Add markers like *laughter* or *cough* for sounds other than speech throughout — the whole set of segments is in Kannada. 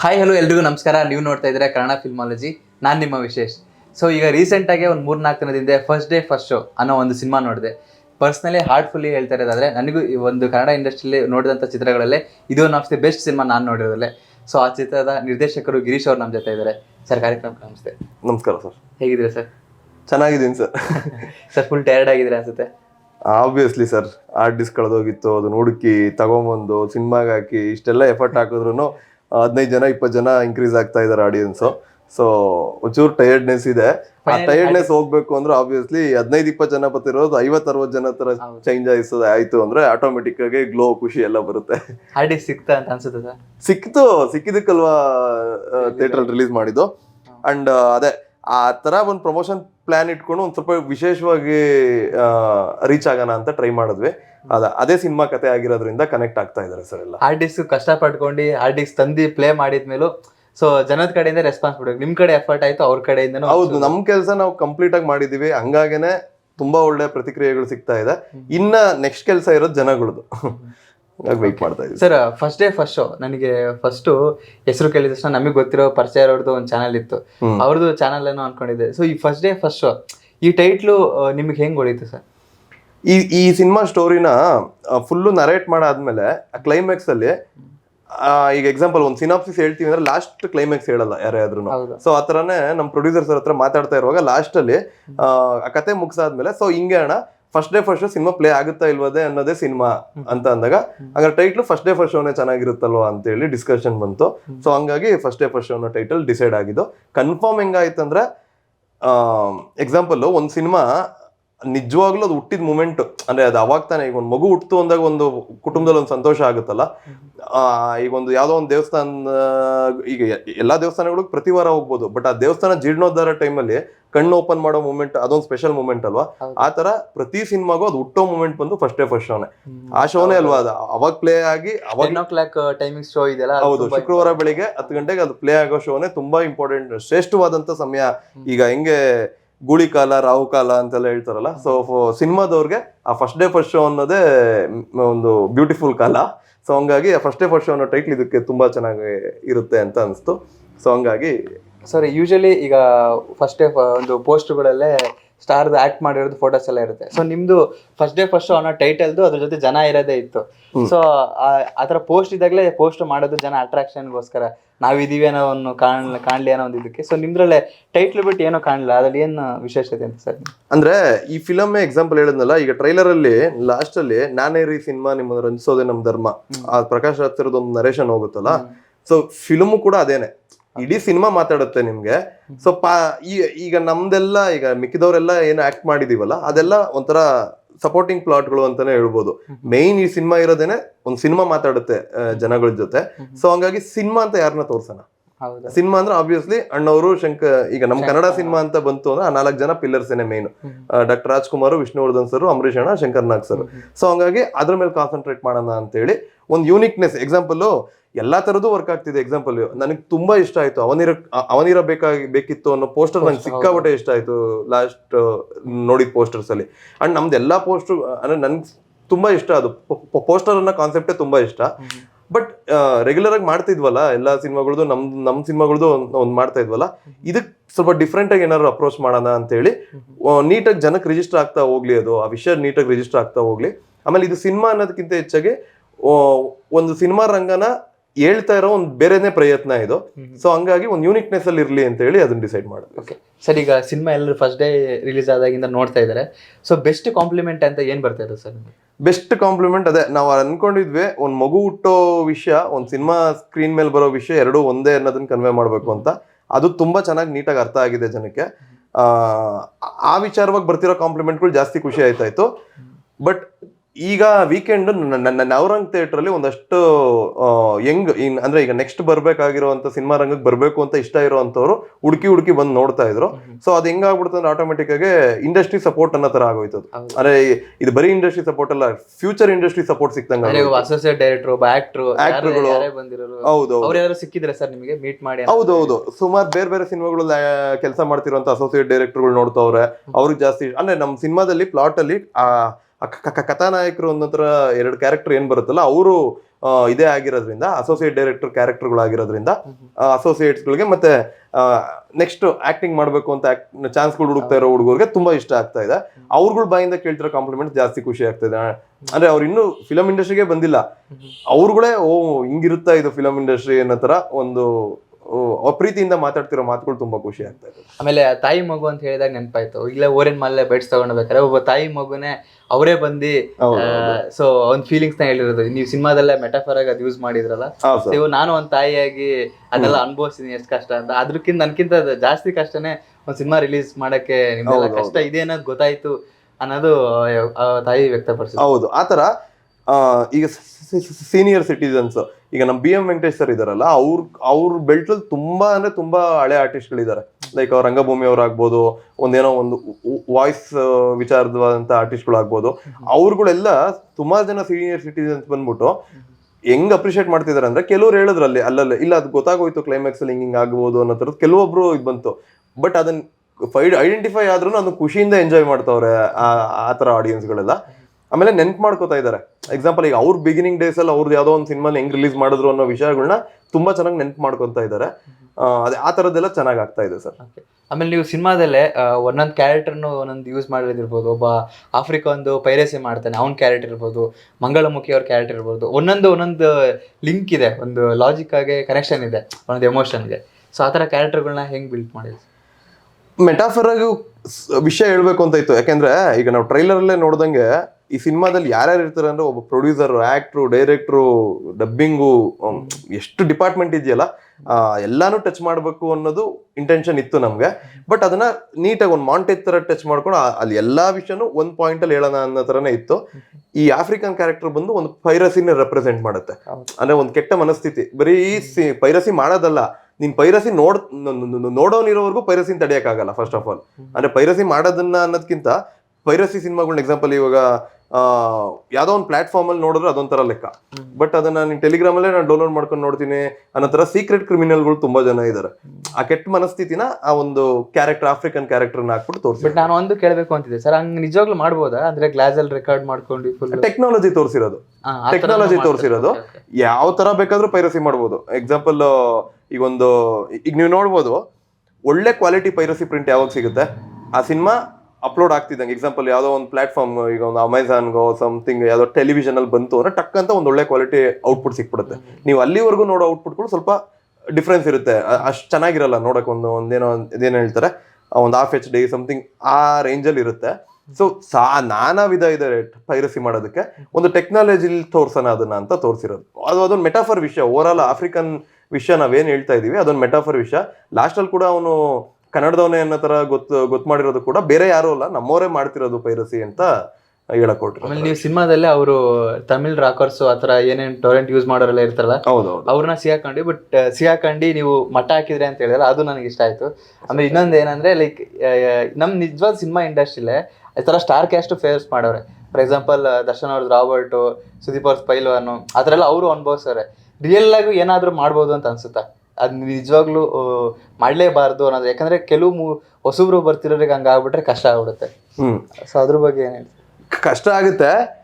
ಹಾಯ್ ಹಲೋ ಎಲ್ರಿಗೂ ನಮಸ್ಕಾರ. ನೀವು ನೋಡ್ತಾ ಇದ್ದೀರಾ ಕನ್ನಡ ಫಿಲ್ಮಾಲಜಿ ನಾನು ನಿಮ್ಮ ವಿಶೇಷ್. ಸೊ ಈಗ ರೀಸೆಂಟಾಗಿ ಒಂದು ಮೂರು ನಾಲ್ಕು ದಿನದಿಂದ ಫಸ್ಟ್ ಡೇ ಫಸ್ಟ್ ಶೋ ಅನ್ನೋ ಒಂದು ಸಿನಿಮಾ ನೋಡಿದೆ. ಪರ್ಸ್ನಲಿ ಹಾರ್ಟ್ಫುಲ್ಲಿ ಹೇಳ್ತಾ ಇರೋದಾದ್ರೆ ನನಗೂ ಈ ಒಂದು ಕನ್ನಡ ಇಂಡಸ್ಟ್ರಿಯಲ್ಲಿ ನೋಡಿದಂಥ ಚಿತ್ರಗಳಲ್ಲೇ ಇದು one of the best cinema ನಾನು ನೋಡಿರೋದಲ್ಲೇ. ಸೊ ಆ ಚಿತ್ರದ ನಿರ್ದೇಶಕರು ಗಿರೀಶ್ ಅವ್ರು ನಮ್ಮ ಜೊತೆ ಇದ್ದಾರೆ. ಸರ್ ಕಾರ್ಯಕ್ರಮಕ್ಕೆ ನಮಸ್ತೆ. ನಮಸ್ಕಾರ ಸರ್. ಹೇಗಿದ್ದೀರಾ ಸರ್? ಚೆನ್ನಾಗಿದ್ದೀನಿ ಸರ್. ಸರ್ ಫುಲ್ ಟೈರ್ಡ್ ಆಗಿದ್ದೀರಾ ಅನ್ಸುತ್ತೆ? ಆಬ್ವಿಯಸ್ಲಿ ಸರ್ ಆರ್ಟ್ ಡಿಸ್ಕ್ ಕಳೆದೋಗಿತ್ತು ಅದನ್ನ ಹುಡುಕಿ ತಗೊಂಬಂದು ಸಿನಿಮಾಗೆ ಹಾಕಿ ಇಷ್ಟೆಲ್ಲ ಎಫರ್ಟ್ ಹಾಕಿದ್ರು ಹದಿನೈದು ಜನ ಇಪ್ಪತ್ತು ಜನ ಇನ್ಕ್ರೀಸ್ ಆಗ್ತಾ ಇದ್ದಾರೆ ಆಡಿಯನ್ಸು ಸೊ ಒಂಚೂರು ಟಯರ್ಡ್ನೆಸ್ ಇದೆ. ಆ ಟಯರ್ಡ್ನೆಸ್ ಹೋಗ್ಬೇಕು ಅಂದ್ರೆ ಆಬ್ವಿಯಸ್ಲಿ ಹದಿನೈದು ಇಪ್ಪತ್ತು ಜನ ಬರ್ತಿರೋದು ಐವತ್ತು ಅರವತ್ತು ಜನ ತರ ಚೇಂಜ್ ಆಯಿಸೋದು ಆಯ್ತು ಅಂದ್ರೆ ಆಟೋಮೆಟಿಕ್ ಆಗಿ ಗ್ಲೋ ಖುಷಿ ಎಲ್ಲ ಬರುತ್ತೆ. ಹಾರ್ಡಿ ಸಿಕ್ತಾ ಅಂತ ಅನ್ಸುತ್ತೆ ಸರ್? ಸಿಕ್ತು ಸಿಕ್ಕಿದಕ್ಕಲ್ವಾ ಥಿಯೇಟರ್ ರಿಲೀಸ್ ಮಾಡಿದ್ದು. ಅಂಡ್ ಅದೇ ಆ ತರ ಒಂದು ಪ್ರಮೋಷನ್ ಪ್ಲಾನ್ ಇಟ್ಕೊಂಡು ಒಂದು ಸ್ವಲ್ಪ ವಿಶೇಷವಾಗಿ ರೀಚ್ ಆಗೋಣ ಅಂತ ಟ್ರೈ ಮಾಡಿದ್ವಿ. ಅದ ಅದೇ ಸಿನಿಮಾ ಕತೆ ಆಗಿರೋದ್ರಿಂದ ಕನೆಕ್ಟ್ ಆಗ್ತಾ ಇದ್ದಾರೆ ಸರ್ ಎಲ್ಲ. ಹಾರ್ಡ್ ಡಿಸ್ಕ್ ಕಷ್ಟ ಪಡ್ಕೊಂಡು ಹಾರ್ಡ್ ಡಿಸ್ಕ್ ತಂದು ಪ್ಲೇ ಮಾಡಿದ್ಮೇಲೂ ಸೊ ಜನದ ಕಡೆಯಿಂದ ರೆಸ್ಪಾನ್ಸ್ ಬಿಡಬೇಕು. ನಿಮ್ಮ ಕಡೆ ಎಫರ್ಟ್ ಆಯ್ತು ಅವ್ರ ಕಡೆಯಿಂದನೂ ಹೌದು ನಮ್ಮ ಕೆಲಸ ನಾವು ಕಂಪ್ಲೀಟ್ ಆಗಿ ಮಾಡಿದೀವಿ. ಹಂಗಾಗೇನೆ ತುಂಬಾ ಒಳ್ಳೆ ಪ್ರತಿಕ್ರಿಯೆಗಳು ಸಿಗ್ತಾ ಇದೆ. ಇನ್ನ ನೆಕ್ಸ್ಟ್ ಕೆಲಸ ಇರೋದು ಜನಗಳದು. ವೆಯ್ಟ್ ಮಾಡ್ತಾ ಇದೀವಿ sir first day first show ನನಗೆ ಫಸ್ಟ್ ಹೆಸರು ಕೇಳಿದ ತಕ್ಷಣ ನಮಗೆ ಗೊತ್ತಿರೋ ಪರಿಚಯ ಅವ್ರದ್ದು ಒಂದು ಚಾನಲ್ ಇತ್ತು. ಅವ್ರದ್ದು ಚಾನಲ್ ಏನೋ ಅನ್ಕೊಂಡಿದ್ದೆ. ಸೊ ಈ ಫಸ್ಟ್ ಡೇ ಫಸ್ಟ್ ಶೋ ಈ ಟೈಟ್ಲು ನಿಮಗೆ ಹೆಂಗ್ ಹೊಳಿತು ಸರ್ ಈ ಈ ಸಿನಿಮಾ ಸ್ಟೋರಿನ ಫುಲ್ಲು ನರೇಟ್ ಮಾಡಾದ್ಮೇಲೆ ಕ್ಲೈಮ್ಯಾಕ್ಸ್ ಅಲ್ಲಿ ಆ, ಈಗ ಎಕ್ಸಾಂಪಲ್ ಒಂದು ಸಿನಾಪ್ಸಿಸ್ ಹೇಳ್ತೀವಿ ಅಂದ್ರೆ ಲಾಸ್ಟ್ ಕ್ಲೈಮ್ಯಾಕ್ಸ್ ಹೇಳಲ್ಲ ಯಾರೇ ಆದ್ರೂ ಸೊ ಆ ಥರನೇ ನಮ್ಮ ಪ್ರೊಡ್ಯೂಸರ್ಸ್ ಹತ್ರ ಮಾತಾಡ್ತಾ ಇರುವಾಗ ಲಾಸ್ಟ್ ಅಲ್ಲಿ ಆ ಆ ಕತೆ ಮುಗಿಸಾದ್ಮೇಲೆ ಸೊ ಹಿಂಗೆ ಅಣ್ಣ first day first cinema play ಆಗುತ್ತಾ ಇಲ್ವದೇ ಅನ್ನೋದೇ ಸಿನಿಮಾ ಅಂತ ಅಂದಾಗ, ಹಂಗಾರೆ ಟೈಟ್ಲು ಫಸ್ಟ್ ಡೇ ಫಸ್ಟ್ ಶೋನೇ ಚೆನ್ನಾಗಿರುತ್ತಲ್ವಾ ಅಂತ ಹೇಳಿ ಡಿಸ್ಕಷನ್ ಬಂತು. ಸೊ ಹಂಗಾಗಿ ಫಸ್ಟ್ ಡೇ ಫಸ್ಟ್ ಶೋನ ಟೈಟಲ್ ಡಿಸೈಡ್ ಆಗಿದ್ದು ಕನ್ಫರ್ಮ್ ಹೆಂಗಾಯ್ತಂದ್ರೆ ಎಕ್ಸಾಂಪಲ್ ಒಂದು ಸಿನಿಮಾ ನಿಜವಾಗ್ಲೂ ಅದು ಹುಟ್ಟಿದ ಮೂಮೆಂಟ್ ಅಂದ್ರೆ ಅದು ಅವಾಗ ತಾನೆ ಈಗ ಒಂದು ಮಗು ಹುಟ್ಟಿತು ಅಂದಾಗ ಒಂದು ಕುಟುಂಬದಲ್ಲಿ ಒಂದು ಸಂತೋಷ ಆಗುತ್ತಲ್ಲ? ಆ, ಈಗ ಒಂದು ಯಾವ್ದೋ ಒಂದು ದೇವಸ್ಥಾನ ಈಗ ಎಲ್ಲಾ ದೇವಸ್ಥಾನಗಳು ಪ್ರತಿ ವಾರ ಹೋಗ್ಬೋದು ಬಟ್ ಆ ದೇವಸ್ಥಾನ ಜೀರ್ಣೋದ್ಧಾರ ಟೈಮಲ್ಲಿ ಕಣ್ಣು ಓಪನ್ ಮಾಡೋ ಮೂಮೆಂಟ್ ಅದೊಂದು ಸ್ಪೆಷಲ್ ಮೂಮೆಂಟ್ ಅಲ್ವಾ? ಆ ತರ ಪ್ರತಿ ಸಿನಿಮಾಗೂ ಅದು ಹುಟ್ಟೋ ಮೂಮೆಂಟ್ ಬಂದು ಫಸ್ಟ್ ಡೇ ಫಸ್ಟ್ ಶೋನೆ ಆ ಶೋನೇ ಅಲ್ವಾ ಅದು? ಅವಾಗ ಪ್ಲೇ ಆಗಿ ಅವಾಗ ಕ್ಲಾಕ್ ಟೈಮಿಂಗ್ ಶೋ ಇದೆಯಲ್ಲ ಹೌದು ಶುಕ್ರವಾರ ಬೆಳಿಗ್ಗೆ ಹತ್ತು ಗಂಟೆಗೆ ಅದು ಪ್ಲೇ ಆಗೋ ಶೋನೇ ತುಂಬಾ ಇಂಪಾರ್ಟೆಂಟ್ ಶ್ರೇಷ್ಠವಾದಂತ ಸಮಯ. ಈಗ ಹೆಂಗೆ ಗೂಳಿ ಕಾಲ ರಾಹು ಕಾಲ ಅಂತೆಲ್ಲ ಹೇಳ್ತಾರಲ್ಲ. ಸೊ ಸಿನಿಮಾದವ್ರಿಗೆ ಆ ಫಸ್ಟ್ ಡೇ ಫಸ್ಟ್ ಶೋ ಅನ್ನೋದೇ ಒಂದು ಬ್ಯೂಟಿಫುಲ್ ಕಾಲ. ಸೊ ಹಂಗಾಗಿ ಫಸ್ಟ್ ಡೇ ಫಸ್ಟ್ ಶೋ ಅನ್ನೋ ಟೈಟ್ಲ್ ಇದಕ್ಕೆ ತುಂಬಾ ಚೆನ್ನಾಗಿ ಇರುತ್ತೆ ಅಂತ ಅನಿಸ್ತು. ಸೊ ಹಂಗಾಗಿ ಸರಿ ಯೂಶಲಿ ಈಗ ಫಸ್ಟ್ ಡೇ ಒಂದು ಪೋಸ್ಟ್ಗಳಲ್ಲೇ ಸ್ಟಾರ್ ಆಕ್ಟ್ ಮಾಡಿರೋದು ಫೋಟೋಸ್ ಎಲ್ಲ ಇರುತ್ತೆ. ಸೊ ನಿಮ್ದು ಫಸ್ಟ್ ಡೇ ಫಸ್ಟ್ ಅನ್ನೋ ಟೈಟಲ್ದು ಅದ್ರ ಜೊತೆ ಜನ ಇರೋದೇ ಇತ್ತು. ಸೊ ಆ ಥರ ಪೋಸ್ಟ್ ಇದ್ದಾಗಲೇ ಪೋಸ್ಟ್ ಮಾಡೋದು ಜನ ಅಟ್ರಾಕ್ಷನ್ಗೋಸ್ಕರ ನಾವಿದೀವಿ ಅನ್ನೋ ಒಂದು ಕಾಣ್ ಕಾಣಲಿ ಅನ್ನೋ ಒಂದು ಇದಕ್ಕೆ. ಸೊ ನಿಮ್ದ್ರಲ್ಲೇ ಟೈಟ್ಲ್ ಬಿಟ್ಟು ಏನೋ ಕಾಣಲಿಲ್ಲ. ಅದ್ರಲ್ಲಿ ಏನು ವಿಶೇಷತೆ ಅಂತ ಸರ್? ಅಂದ್ರೆ ಈ ಫಿಲಮ್ ಎಕ್ಸಾಂಪಲ್ ಹೇಳಿದ್ನಲ್ಲ ಈಗ ಟ್ರೈಲರ್ ಅಲ್ಲಿ ಲಾಸ್ಟ್ ಅಲ್ಲಿ ನಾನೇ ರೀ ಸಿನಿಮಾ ನಿಮ್ಮ ರಂಜಿಸೋದೆ ನಮ್ ಧರ್ಮ. ಆ ಪ್ರಕಾಶ್ ರಾಜ್ ಒಂದು ನರೇಶನ್ ಹೋಗುತ್ತಲ್ಲ ಸೊ ಫಿಲ್ಮು ಕೂಡ ಅದೇನೆ. ಇಡೀ ಸಿನಿಮಾ ಮಾತಾಡುತ್ತೆ ನಿಮ್ಗೆ. ಸೊ ಪಾ ಈಗ ನಮ್ದೆಲ್ಲ ಈಗ ಮಿಕ್ಕಿದವರೆಲ್ಲ ಏನು ಆಕ್ಟ್ ಮಾಡಿದೀವಲ್ಲ ಅದೆಲ್ಲ ಒಂಥರ ಸಪೋರ್ಟಿಂಗ್ ಪ್ಲಾಟ್ಗಳು ಅಂತಾನೆ ಹೇಳ್ಬೋದು. ಮೇನ್ ಈ ಸಿನಿಮಾ ಇರೋದೇನೆ ಒಂದು ಸಿನಿಮಾ ಮಾತಾಡುತ್ತೆ ಜನಗಳ ಜೊತೆ. ಸೊ ಹಂಗಾಗಿ ಸಿನಿಮಾ ಅಂತ ಯಾರನ್ನ ತೋರ್ಸೋಣ? ಸಿನಿಮಾ ಅಂದ್ರೆ ಆಬ್ವಿಯಸ್ಲಿ ಅಣ್ಣವರು ಶಂಕರ್ ಈಗ ನಮ್ ಕನ್ನಡ ಸಿನಿಮಾ ಅಂತ ಬಂತು ಅಂದ್ರೆ ಆ ನಾಲ್ಕು ಜನ ಪಿಲ್ಲರ್ಸ್ ಏನೇ main doctor Rajkumar Vishnuvardhan sir Ambareesh ಅಣ್ಣ ಶಂಕರ್ ನಾಗ್ ಸರ್ ಸೊ ಹಂಗಾಗಿ ಅದ್ರ ಮೇಲೆ ಕಾನ್ಸಂಟ್ರೇಟ್ ಮಾಡೋಣ ಅಂತ ಹೇಳಿ ಒಂದು ಯೂನಿಕ್ನೆಸ್ ಎಕ್ಸಾಂಪಲ್ ಎಲ್ಲ ಥರದ್ದು ವರ್ಕ್ ಆಗ್ತಿದೆ. ಎಕ್ಸಾಂಪಲ್ ನನಗೆ ತುಂಬಾ ಇಷ್ಟ ಆಯ್ತು. ಅವನಿರ ಅವನಿರಬೇಕಾಗಿ ಅವನಿರ ಬೇಕಾಗಿ ಬೇಕಿತ್ತು ಅನ್ನೋ ಪೋಸ್ಟರ್ ನಂಗೆ ಸಿಕ್ಕಾಪಟ್ಟೆ ಇಷ್ಟ ಆಯ್ತು ಲಾಸ್ಟ್ ನೋಡಿದ ಪೋಸ್ಟರ್ಸ್ ಅಲ್ಲಿ. ಅಂಡ್ ನಮ್ದು ಎಲ್ಲಾ ಪೋಸ್ಟರ್ ಅಂದ್ರೆ ನನ್ಗೆ ತುಂಬಾ ಇಷ್ಟ ಅದು. ಪೋಸ್ಟರ್ ಅನ್ನೋ ಕಾನ್ಸೆಪ್ಟೇ ತುಂಬಾ ಇಷ್ಟ. ಬಟ್ ರೆಗ್ಯುಲರ್ ಆಗಿ ಮಾಡ್ತಿದ್ವಲ್ಲ ಎಲ್ಲ ಸಿನಿಮಾಗಳದ್ದು ನಮ್ ನಮ್ ಸಿನಿಮಾಗಳದ್ದು ಒಂದು ಮಾಡ್ತಾ ಇದ್ವಲ್ಲ ಇದಕ್ ಸ್ವಲ್ಪ ಡಿಫ್ರೆಂಟ್ ಆಗಿ ಏನಾದ್ರು ಅಪ್ರೋಚ್ ಮಾಡೋಣ ಅಂತ ಹೇಳಿ ನೀಟಾಗಿ ಜನಕ್ಕೆ ರಿಜಿಸ್ಟರ್ ಆಗ್ತಾ ಹೋಗ್ಲಿ ಅದು. ಆ ವಿಷಯ ನೀಟಾಗಿ ರಿಜಿಸ್ಟರ್ ಆಗ್ತಾ ಹೋಗ್ಲಿ. ಆಮೇಲೆ ಇದು ಸಿನಿಮಾ ಅನ್ನೋದಕ್ಕಿಂತ ಹೆಚ್ಚಾಗಿ ಒಂದು ಸಿನಿಮಾ ರಂಗನ ಹೇಳ್ತಾ ಇರೋ ಒಂದು ಬೇರೆನೇ ಪ್ರಯತ್ನ ಇದು. ಸೊ ಹಂಗಾಗಿ ಒಂದು ಯೂನಿಕ್ನೆಸ್ ಅಲ್ಲಿ ಇರಲಿ ಅಂತ ಹೇಳಿ ಅದನ್ನ ಡಿಸೈಡ್ ಮಾಡಿದ್ವಿ. ಓಕೆ ಸರ್ ಈಗ ಸಿನಿಮಾ ಎಲ್ಲರೂ ಫಸ್ಟ್ ಡೇ ರಿಲೀಸ್ ಆದಾಗಿಂದ ನೋಡ್ತಾ ಇದ್ದಾರೆ ಸೊ ಬೆಸ್ಟ್ ಕಾಂಪ್ಲಿಮೆಂಟ್ ಅಂತ ಏನು ಬರ್ತಾ ಇದೆ ಸರ್ ಬೆಸ್ಟ್ ಕಾಂಪ್ಲಿಮೆಂಟ್ ಅದೇ ನಾವು ಅನ್ಕೊಂಡಿದ್ವಿ ಒಂದು ಮಗು ಹುಟ್ಟೋ ವಿಷಯ ಒಂದು ಸಿನಿಮಾ ಸ್ಕ್ರೀನ್ ಮೇಲೆ ಬರೋ ವಿಷಯ ಎರಡೂ ಒಂದೇ ಅನ್ನೋದನ್ನ ಕನ್ವೆ ಮಾಡಬೇಕು ಅಂತ. ಅದು ತುಂಬಾ ಚೆನ್ನಾಗಿ ನೀಟಾಗಿ ಅರ್ಥ ಆಗಿದೆ ಜನಕ್ಕೆ. ಆ, ಆ ವಿಚಾರವಾಗಿ ಬರ್ತಿರೋ ಕಾಂಪ್ಲಿಮೆಂಟ್ಗಳು ಜಾಸ್ತಿ ಖುಷಿ ಆಯ್ತಾಯ್ತು. ಬಟ್ ಈಗ ವೀಕೆಂಡ್ ನನ್ನ ನವರಂಗ್ ಥಿಯೇಟರ್ ಅಲ್ಲಿ ಒಂದಷ್ಟು ಯಂಗ್ ಇನ್ ಅಂದ್ರೆ ಈಗ ನೆಕ್ಸ್ಟ್ ಬರ್ಬೇಕಾಗಿರುವಂತ ಸಿನಿಮಾ ರಂಗಕ್ಕೆ ಬರ್ಬೇಕು ಅಂತ ಇಷ್ಟ ಇರುವಂತವ್ರು ಹುಡುಕಿ ಹುಡುಕಿ ಬಂದು ನೋಡ್ತಾ ಇದ್ರು. ಸೊ ಅದು ಹೆಂಗಾಗ್ಬಿಡ್ತು ಅಂದ್ರೆ ಆಟೋಮೆಟಿಕ್ ಆಗಿ ಇಂಡಸ್ಟ್ರಿ ಸಪೋರ್ಟ್ ಅನ್ನೋ ತರ ಆಗೋಯ್ತು. ಅಂದ್ರೆ ಇದು ಬರೀ ಇಂಡಸ್ಟ್ರಿ ಸಪೋರ್ಟ್ ಅಲ್ಲ ಫ್ಯೂಚರ್ ಇಂಡಸ್ಟ್ರಿ ಸಪೋರ್ಟ್ ಸಿಕ್ತಂಗ ಅಸೋಸಿಯೇಟ್ ಡೈರೆಕ್ಟರ್ ಆಕ್ಟರ್ ಆಕ್ಟರ್ಗಳು ಬಂದಿರೋರು. ಹೌದು ಸಿಕ್ಕಿದ್ರೆ ಸರ್ ನಿಮಗೆ? ಮೀಟ್ ಮಾಡಿ ಹೌದು ಹೌದು ಸುಮಾರು ಬೇರೆ ಬೇರೆ ಸಿನಿಮಾಗಳು ಕೆಲಸ ಮಾಡ್ತಿರುವಂತ ಅಸೋಸಿಯೇಟ್ ಡೈರೆಕ್ಟರ್ಗಳು ನೋಡ್ತಾವ್ರೆ. ಅವ್ರಿಗೆ ಜಾಸ್ತಿ ಅಂದ್ರೆ ನಮ್ಮ ಸಿನಿಮಾದಲ್ಲಿ ಪ್ಲಾಟ್ ಅಲ್ಲಿ ಆ ಕಥಾನಾಯಕರು ಥರ ಎರಡು ಕ್ಯಾರೆಕ್ಟರ್ ಏನ್ ಬರುತ್ತಲ್ಲ ಅವರು ಇದೇ ಆಗಿರೋದ್ರಿಂದ ಅಸೋಸಿಯೇಟ್ ಡೈರೆಕ್ಟರ್ ಕ್ಯಾರೆಕ್ಟರ್ಗಳಾಗಿರೋದ್ರಿಂದ ಅಸೋಸಿಯೇಟ್ಸ್ಗಳಿಗೆ ಮತ್ತೆ ನೆಕ್ಸ್ಟ್ ಆಕ್ಟಿಂಗ್ ಮಾಡಬೇಕು ಅಂತ ಚಾನ್ಸ್ಗಳು ಹುಡುಕ್ತಾ ಇರೋ ಹುಡುಗರಿಗೆ ತುಂಬಾ ಇಷ್ಟ ಆಗ್ತಾ ಇದೆ. ಅವ್ರಗಳ ಬಾಯಿಂದ ಕೇಳ್ತಿರೋ ಕಾಂಪ್ಲಿಮೆಂಟ್ ಜಾಸ್ತಿ ಖುಷಿ ಆಗ್ತದೆ ಅಂದ್ರೆ ಅವ್ರು ಇನ್ನೂ ಫಿಲಂ ಇಂಡಸ್ಟ್ರಿಗೆ ಬಂದಿಲ್ಲ. ಅವ್ರುಗಳೇ ಓ ಹಿಂಗಿರುತ್ತಾ ಇದು ಫಿಲಂ ಇಂಡಸ್ಟ್ರಿ ಅನ್ನೋ ತರ ಒಂದು ಓ, ಅವ್ರ ಪ್ರೀತಿಯಿಂದ ಮಾತಾಡ್ತಿರೋ ಮಾತುಗಳು ತುಂಬಾ ಖುಷಿ ಆಗ್ತಾ ಇದೆ. ಆಮೇಲೆ ತಾಯಿ ಮಗು ಅಂತ ಹೇಳಿದಾಗ ನೆನಪಾಯ್ತು. ಇಲ್ಲೇ ಓರಿನ ಮಲ್ಲೆ ಬೆಡ್ಸ್ ತಗೊಂಡ್ಬೇಕಾದ್ರೆ ಒಬ್ಬ ತಾಯಿ ಮಗುನೇ ಅವರೇ ಬಂದು ಸೊ ಒಂದ್ ಫೀಲಿಂಗ್ಸ್ನ ಹೇಳಿರೋದು. ನೀವು ಸಿನಿಮಾದಲ್ಲೇ ಮೆಟಾಫರ್ ಆಗಿ ಅದ್ ಯೂಸ್ ಮಾಡಿದ್ರಲ್ಲ? ನೀವು ನಾನು ಒಂದ್ ತಾಯಿಯಾಗಿ ಅದೆಲ್ಲ ಅನುಭವಿಸಿದೀನಿ ಎಷ್ಟು ಕಷ್ಟ ಅಂತ. ಅದಕ್ಕಿಂತ ನನ್ಕಿಂತ ಜಾಸ್ತಿ ಕಷ್ಟನೇ ಒಂದ್ ಸಿನಿಮಾ ರಿಲೀಸ್ ಮಾಡಕ್ಕೆ ನಿಮ್ದೆಲ್ಲ ಕಷ್ಟ ಇದೆ ಅನ್ನೋದು ಗೊತ್ತಾಯ್ತು ಅನ್ನೋದು ತಾಯಿ ವ್ಯಕ್ತಪಡಿಸಿದ್ರು ಹೌದು ಆತರ ಈಗ ಸೀನಿಯರ್ ಸಿಟಿಸನ್ಸ್ ಈಗ ನಮ್ಮ ಬಿ ಎಂ ವೆಂಕಟೇಶ್ ಸರ್ ಇದಾರಲ್ಲ ಅವ್ರ ಅವ್ರ ಬೆಲ್ಟ್ ಅಲ್ಲಿ ತುಂಬಾ ಅಂದ್ರೆ ತುಂಬಾ ಹಳೆ ಆರ್ಟಿಸ್ಟ್ಗಳಿದ್ದಾರೆ ಲೈಕ್ ಅವ್ರ ರಂಗಭೂಮಿ ಅವ್ರು ಆಗ್ಬೋದು ಒಂದೇನೋ ಒಂದು ವಾಯ್ಸ್ ವಿಚಾರದಂತ ಆರ್ಟಿಸ್ಟ್ಗಳಾಗ್ಬೋದು ಅವ್ರುಗಳೆಲ್ಲ ಸುಮಾರು ಜನ ಸೀನಿಯರ್ ಸಿಟಿಸನ್ಸ್ ಬಂದ್ಬಿಟ್ಟು ಹೆಂಗ್ ಅಪ್ರಿಶಿಯೇಟ್ ಮಾಡ್ತಿದಾರೆ ಅಂದ್ರೆ ಕೆಲವ್ರು ಹೇಳಿದ್ರಲ್ಲಿ ಅಲ್ಲಲ್ಲೇ ಇಲ್ಲ ಅದು ಗೊತ್ತಾಗೋಯ್ತು ಕ್ಲೈಮ್ಯಾಕ್ಸ್ ಅಲ್ಲಿ ಹಿಂಗ್ ಆಗ್ಬೋದು ಅನ್ನೋ ಥರದ್ದು ಕೆಲವೊಬ್ರು ಇದು ಬಂತು. ಬಟ್ ಅದನ್ನ ಫೈಡ್ ಐಡೆಂಟಿಫೈ ಆದ್ರೂ ಅದನ್ನ ಖುಷಿಯಿಂದ ಎಂಜಾಯ್ ಮಾಡ್ತಾವ್ರೆ ಆ ಆ ಥರ ಆಡಿಯನ್ಸ್ಗಳೆಲ್ಲ ಆಮೇಲೆ ನೆನ್ಪು ಮಾಡ್ಕೋತಾ ಇದ್ದಾರೆ ಎಕ್ಸಾಂಪಲ್ ಈಗ ಅವ್ರ ಬಿಗಿನಿಂಗ್ ಡೇಸ್ ಅಲ್ಲಿ ಅವ್ರದ್ದು ಯಾವುದೋ ಒಂದು ಸಿನಿಮಾ ಹೆಂಗ್ ರಿಲೀಸ್ ಮಾಡಿದ್ರು ಅನ್ನೋ ವಿಷಯಗಳನ್ನ ತುಂಬಾ ಚೆನ್ನಾಗಿ ನೆನ್ಪು ಮಾಡ್ಕೊತಾ ಇದ್ದಾರೆ ಅದೇ ಆ ಥರದ್ದೆಲ್ಲ ಚೆನ್ನಾಗಿ ಆಗ್ತಾ ಇದೆ ಸರ್. ಆಮೇಲೆ ನೀವು ಸಿನಿಮಾದಲ್ಲೇ ಒಂದೊಂದು ಕ್ಯಾರೆಕ್ಟರ್ನು ಒಂದೊಂದು ಯೂಸ್ ಮಾಡಿರೋದಿರ್ಬೋದು. ಒಬ್ಬ ಆಫ್ರಿಕಾ ಒಂದು ಪೈರೇಸಿ ಮಾಡ್ತಾನೆ ಅವ್ನ ಕ್ಯಾರೆಕ್ಟರ್ ಇರ್ಬೋದು. ಮಂಗಳಮುಖಿ ಅವ್ರ ಕ್ಯಾರೆಕ್ಟರ್ ಇರ್ಬೋದು. ಒಂದೊಂದು ಒಂದೊಂದು ಲಿಂಕ್ ಇದೆ ಒಂದು ಲಾಜಿಕ್ ಆಗಿ ಕನೆಕ್ಷನ್ ಇದೆ ಒಂದೊಂದು ಎಮೋಷನ್ಗೆ ಸೊ ಆ ಥರ ಕ್ಯಾರೆಕ್ಟರ್ಗಳನ್ನ ಹೆಂಗೆ ಬಿಲ್ಡ್ ಮಾಡಿದ್ರು? ಮೆಟಾಫರ್ ಆಗಿ ಸ್- ವಿಷಯ ಹೇಳ್ಬೇಕು ಅಂತ ಇತ್ತು. ಯಾಕೆಂದ್ರೆ ಈಗ ನಾವು ಟ್ರೈಲರ್ ಅಲ್ಲೇ ನೋಡ್ದಂಗೆ ಈ ಸಿನಿಮಾದಲ್ಲಿ ಯಾರ್ಯಾರು ಇರ್ತಾರೆ ಅಂದ್ರೆ ಒಬ್ಬ ಪ್ರೊಡ್ಯೂಸರ್ ಆಕ್ಟ್ರು ಡೈರೆಕ್ಟ್ರು ಡಬ್ಬಿಂಗು ಎಷ್ಟು ಡಿಪಾರ್ಟ್ಮೆಂಟ್ ಇದೆಯಲ್ಲ ಎಲ್ಲಾನು ಟಚ್ ಮಾಡಬೇಕು ಅನ್ನೋದು ಇಂಟೆನ್ಷನ್ ಇತ್ತು ನಮ್ಗೆ. ಬಟ್ ಅದನ್ನ ನೀಟಾಗಿ ಒಂದು ಮಾಂಟೇಜ್ ತರ ಟಚ್ ಮಾಡ್ಕೊಂಡು ಅಲ್ಲಿ ಎಲ್ಲಾ ವಿಷಯನೂ ಒಂದು ಪಾಯಿಂಟ್ ಅಲ್ಲಿ ಹೇಳೋಣ ಅನ್ನೋ ತರನೇ ಇತ್ತು. ಈ ಆಫ್ರಿಕನ್ ಕ್ಯಾರೆಕ್ಟರ್ ಬಂದು ಒಂದು ಪೈರಸಿನ ರೆಪ್ರೆಸೆಂಟ್ ಮಾಡುತ್ತೆ. ಅಂದ್ರೆ ಒಂದು ಕೆಟ್ಟ ಮನಸ್ಥಿತಿ. ಬರೀ ಪೈರಸಿ ಮಾಡೋದಲ್ಲ. ನೀನ್ ಪೈರಸಿ ನೋಡ್ ನೋಡೋನಿರೋವರೆಗೂ ಪೈರಸಿನ ತಡೆಯಕ್ಕಾಗಲ್ಲ ಫಸ್ಟ್ ಆಫ್ ಆಲ್ ಅಂದ್ರೆ ಪೈರಸಿ ಮಾಡೋದನ್ನ ಅನ್ನೋದ್ಕಿಂತ ಪೈರಸಿ ಸಿನಿಮಾಗಳನ್ನ ಎಕ್ಸಾಂಪಲ್ ಇವಾಗ ಯಾವ್ದೋ ಒಂದು ಪ್ಲಾಟ್ಫಾರ್ಮ್ ಅಲ್ಲಿ ನೋಡಿದ್ರೆ ಅದೊಂಥರ ಲೆಕ್ಕ. ಬಟ್ ಅದನ್ನ ನೀನು ಟೆಲಿಗ್ರಾಮ್ ಅಲ್ಲೇ ನಾನು ಡೌನ್ಲೋಡ್ ಮಾಡ್ಕೊಂಡು ನೋಡ್ತೀನಿ. ಅನ್ನೋ ತರ ಸೀಕ್ರೆಟ್ ಕ್ರಿಮಿನಲ್ಗಳು ತುಂಬಾ ಜನ ಇದಾರೆ. ಆ ಕೆಟ್ಟ ಮನಸ್ಥಿತಿನ ಆ ಒಂದು ಕ್ಯಾರೆಕ್ಟರ್ ಆಫ್ರಿಕನ್ ಕ್ಯಾರೆಕ್ಟರ್ನ ಹಾಕ್ಬಿಟ್ಟು ತೋರಿಸಿ. ಬಟ್ ನಾನು ಒಂದು ಕೇಳಬೇಕು ಅಂತಿದ್ದೆ. ಸರ್ ಹಂಗೆ ನಿಜವಾಗ್ಲೂ ಮಾಡ್ಬೋದಾ? ಅಂದ್ರೆ ಗ್ಲಾಸ್ ಅಲ್ಲಿ ರೆಕಾರ್ಡ್ ಮಾಡ್ಕೊಂಡು ಟೆಕ್ನಾಲಜಿ ತೋರಿಸಿರೋದು. ಟೆಕ್ನಾಲಜಿ ತೋರಿಸಿರೋದು. ಯಾವ ತರ ಬೇಕಾದ್ರೂ ಪೈರಸಿ ಮಾಡ್ಬೋದು. ಎಕ್ಸಾಂಪಲ್ ಈಗ ಒಂದು ಈಗ ನೀವು ನೋಡ್ಬೋದು ಒಳ್ಳೆ ಕ್ವಾಲಿಟಿ ಪೈರಸಿ ಪ್ರಿಂಟ್ ಯಾವಾಗ ಸಿಗುತ್ತೆ? ಆ ಸಿನಿಮಾ ಅಪ್ಲೋಡ್ ಆಗ್ತಿದ್ದಂಗೆ. ಎಕ್ಸಾಂಪಲ್ ಯಾವುದೋ ಒಂದು ಪ್ಲಾಟ್ಫಾರ್ಮ್ ಈಗ ಒಂದು ಅಮೆಝಾನ್ಗೋ ಸಮಥಿಂಗ್ ಯಾವುದೋ ಟೆಲಿವಿಷನ್ ಅಲ್ಲಿ ಬಂತು ಅಂದ್ರೆ ಟಕ್ ಅಂತ ಒಂದು ಒಳ್ಳೆ ಕ್ವಾಲಿಟಿ ಔಟ್ಪುಟ್ ಸಿಕ್ಬಿಡುತ್ತೆ. ನೀವು ಅಲ್ಲಿವರೆಗೂ ನೋಡೋ ಔಟ್ಪುಟ್ಗಳು ಸ್ವಲ್ಪ ಡಿಫ್ರೆನ್ಸ್ ಇರುತ್ತೆ. ಅಷ್ಟು ಚೆನ್ನಾಗಿರಲ್ಲ ನೋಡೋಕೆ ಒಂದು, ಒಂದೇನೋ, ಇದೇನು ಹೇಳ್ತಾರೆ. ಒಂದು ಹಾಫ್ ಎಚ್ ಡಿ ಸಮಥಿಂಗ್ ಆ ರೇಂಜಲ್ಲಿ ಇರುತ್ತೆ. ಸೊ ಸಾ, ನಾನಾ ವಿಧ ಇದೆ ಪೈರಸಿ ಮಾಡೋದಕ್ಕೆ. ಒಂದು ಟೆಕ್ನಾಲಜಿಲಿ ತೋರ್ಸೋಣ ಅದನ್ನ ಅಂತ ತೋರಿಸಿರೋದು. ಅದು ಅದೊಂದು ಮೆಟಾಫರ್ ವಿಷಯ. ಓವರ್ ಆಲ್ ಆಫ್ರಿಕನ್ ವಿಷಯ ನಾವೇನು ಹೇಳ್ತಾ ಇದೀವಿ, ಅದೊಂದು ಮೆಟಾಫರ್ ವಿಷಯ. ಲಾಸ್ಟಲ್ಲಿ ಕೂಡ ಅವನು ಕನ್ನಡದವನೇ ಅನ್ನೋ ತರ ಗೊತ್ತು ಗೊತ್ತು ಮಾಡಿರೋದು ಕೂಡ ಬೇರೆ ಯಾರು ಅಲ್ಲ ನಮ್ಮವರೇ ಮಾಡ್ತಿರೋದು ಪೈರಸಿ ಅಂತ ಹೇಳಕ್ ಆಮೇಲೆ ನೀವು ಸಿನಿಮಾದಲ್ಲೇ ಅವರು ತಮಿಳ್ ರಾಕರ್ಸ್ ಆತರ ಏನೇನ್ ಟೊರೆಂಟ್ ಯೂಸ್ ಮಾಡೋರೆಲ್ಲ ಇರ್ತಾರಲ್ಲ ಹೌದು ಹೌದು ಅವ್ರನ್ನ ಸಿಗಾಕೊಂಡು ಬಟ್ ಸಿಗಾಕೊಂಡು ನೀವು ಮಠ ಹಾಕಿದ್ರೆ ಅಂತ ಹೇಳಿದ್ರೆ ಅದು ನನಗೆ ಇಷ್ಟ ಆಯ್ತು. ಆಮೇಲೆ ಇನ್ನೊಂದು ಏನಂದ್ರೆ ಲೈಕ್ ನಮ್ ನಿಜವಾದ ಸಿನಿಮಾ ಇಂಡಸ್ಟ್ರಿಲೆ ಈ ತರ ಸ್ಟಾರ್ ಕ್ಯಾಸ್ಟ್ ಫೇವರ್ಸ್ ಮಾಡೋರೆ. ಫಾರ್ ಎಕ್ಸಾಂಪಲ್ ದರ್ಶನ್ ಅವ್ರದ್ದು ರಾಬರ್ಟ್ ಸುದೀಪ್ ಅವ್ರ ಪೈಲ್ವಾನು ಆತರ ಥರ ಎಲ್ಲ ಅವರು ಅನುಭವಿಸ್ತಾರೆ. ರಿಯಲ್ ಆಗಿ ಏನಾದರೂ ಮಾಡ್ಬೋದು ಅಂತ ಅನ್ಸುತ್ತಾ? ಅದು ನಿಜವಾಗ್ಲೂ ಮಾಡಲೇಬಾರ್ದು ಅನ್ನೋದು. ಯಾಕಂದ್ರೆ ಕೆಲವು ಮೂ- ಹೊಸಬ್ರು ಬರ್ತಿರೋರಿಗೆ ಹಂಗೆ ಆಗ್ಬಿಟ್ರೆ ಕಷ್ಟ ಆಗ್ಬಿಡುತ್ತೆ. ಹ್ಮ್. ಸೊ ಅದ್ರ ಬಗ್ಗೆ ಏನು ಹೇಳ್ತೀವಿ ಕಷ್ಟ ಆಗುತ್ತೆ.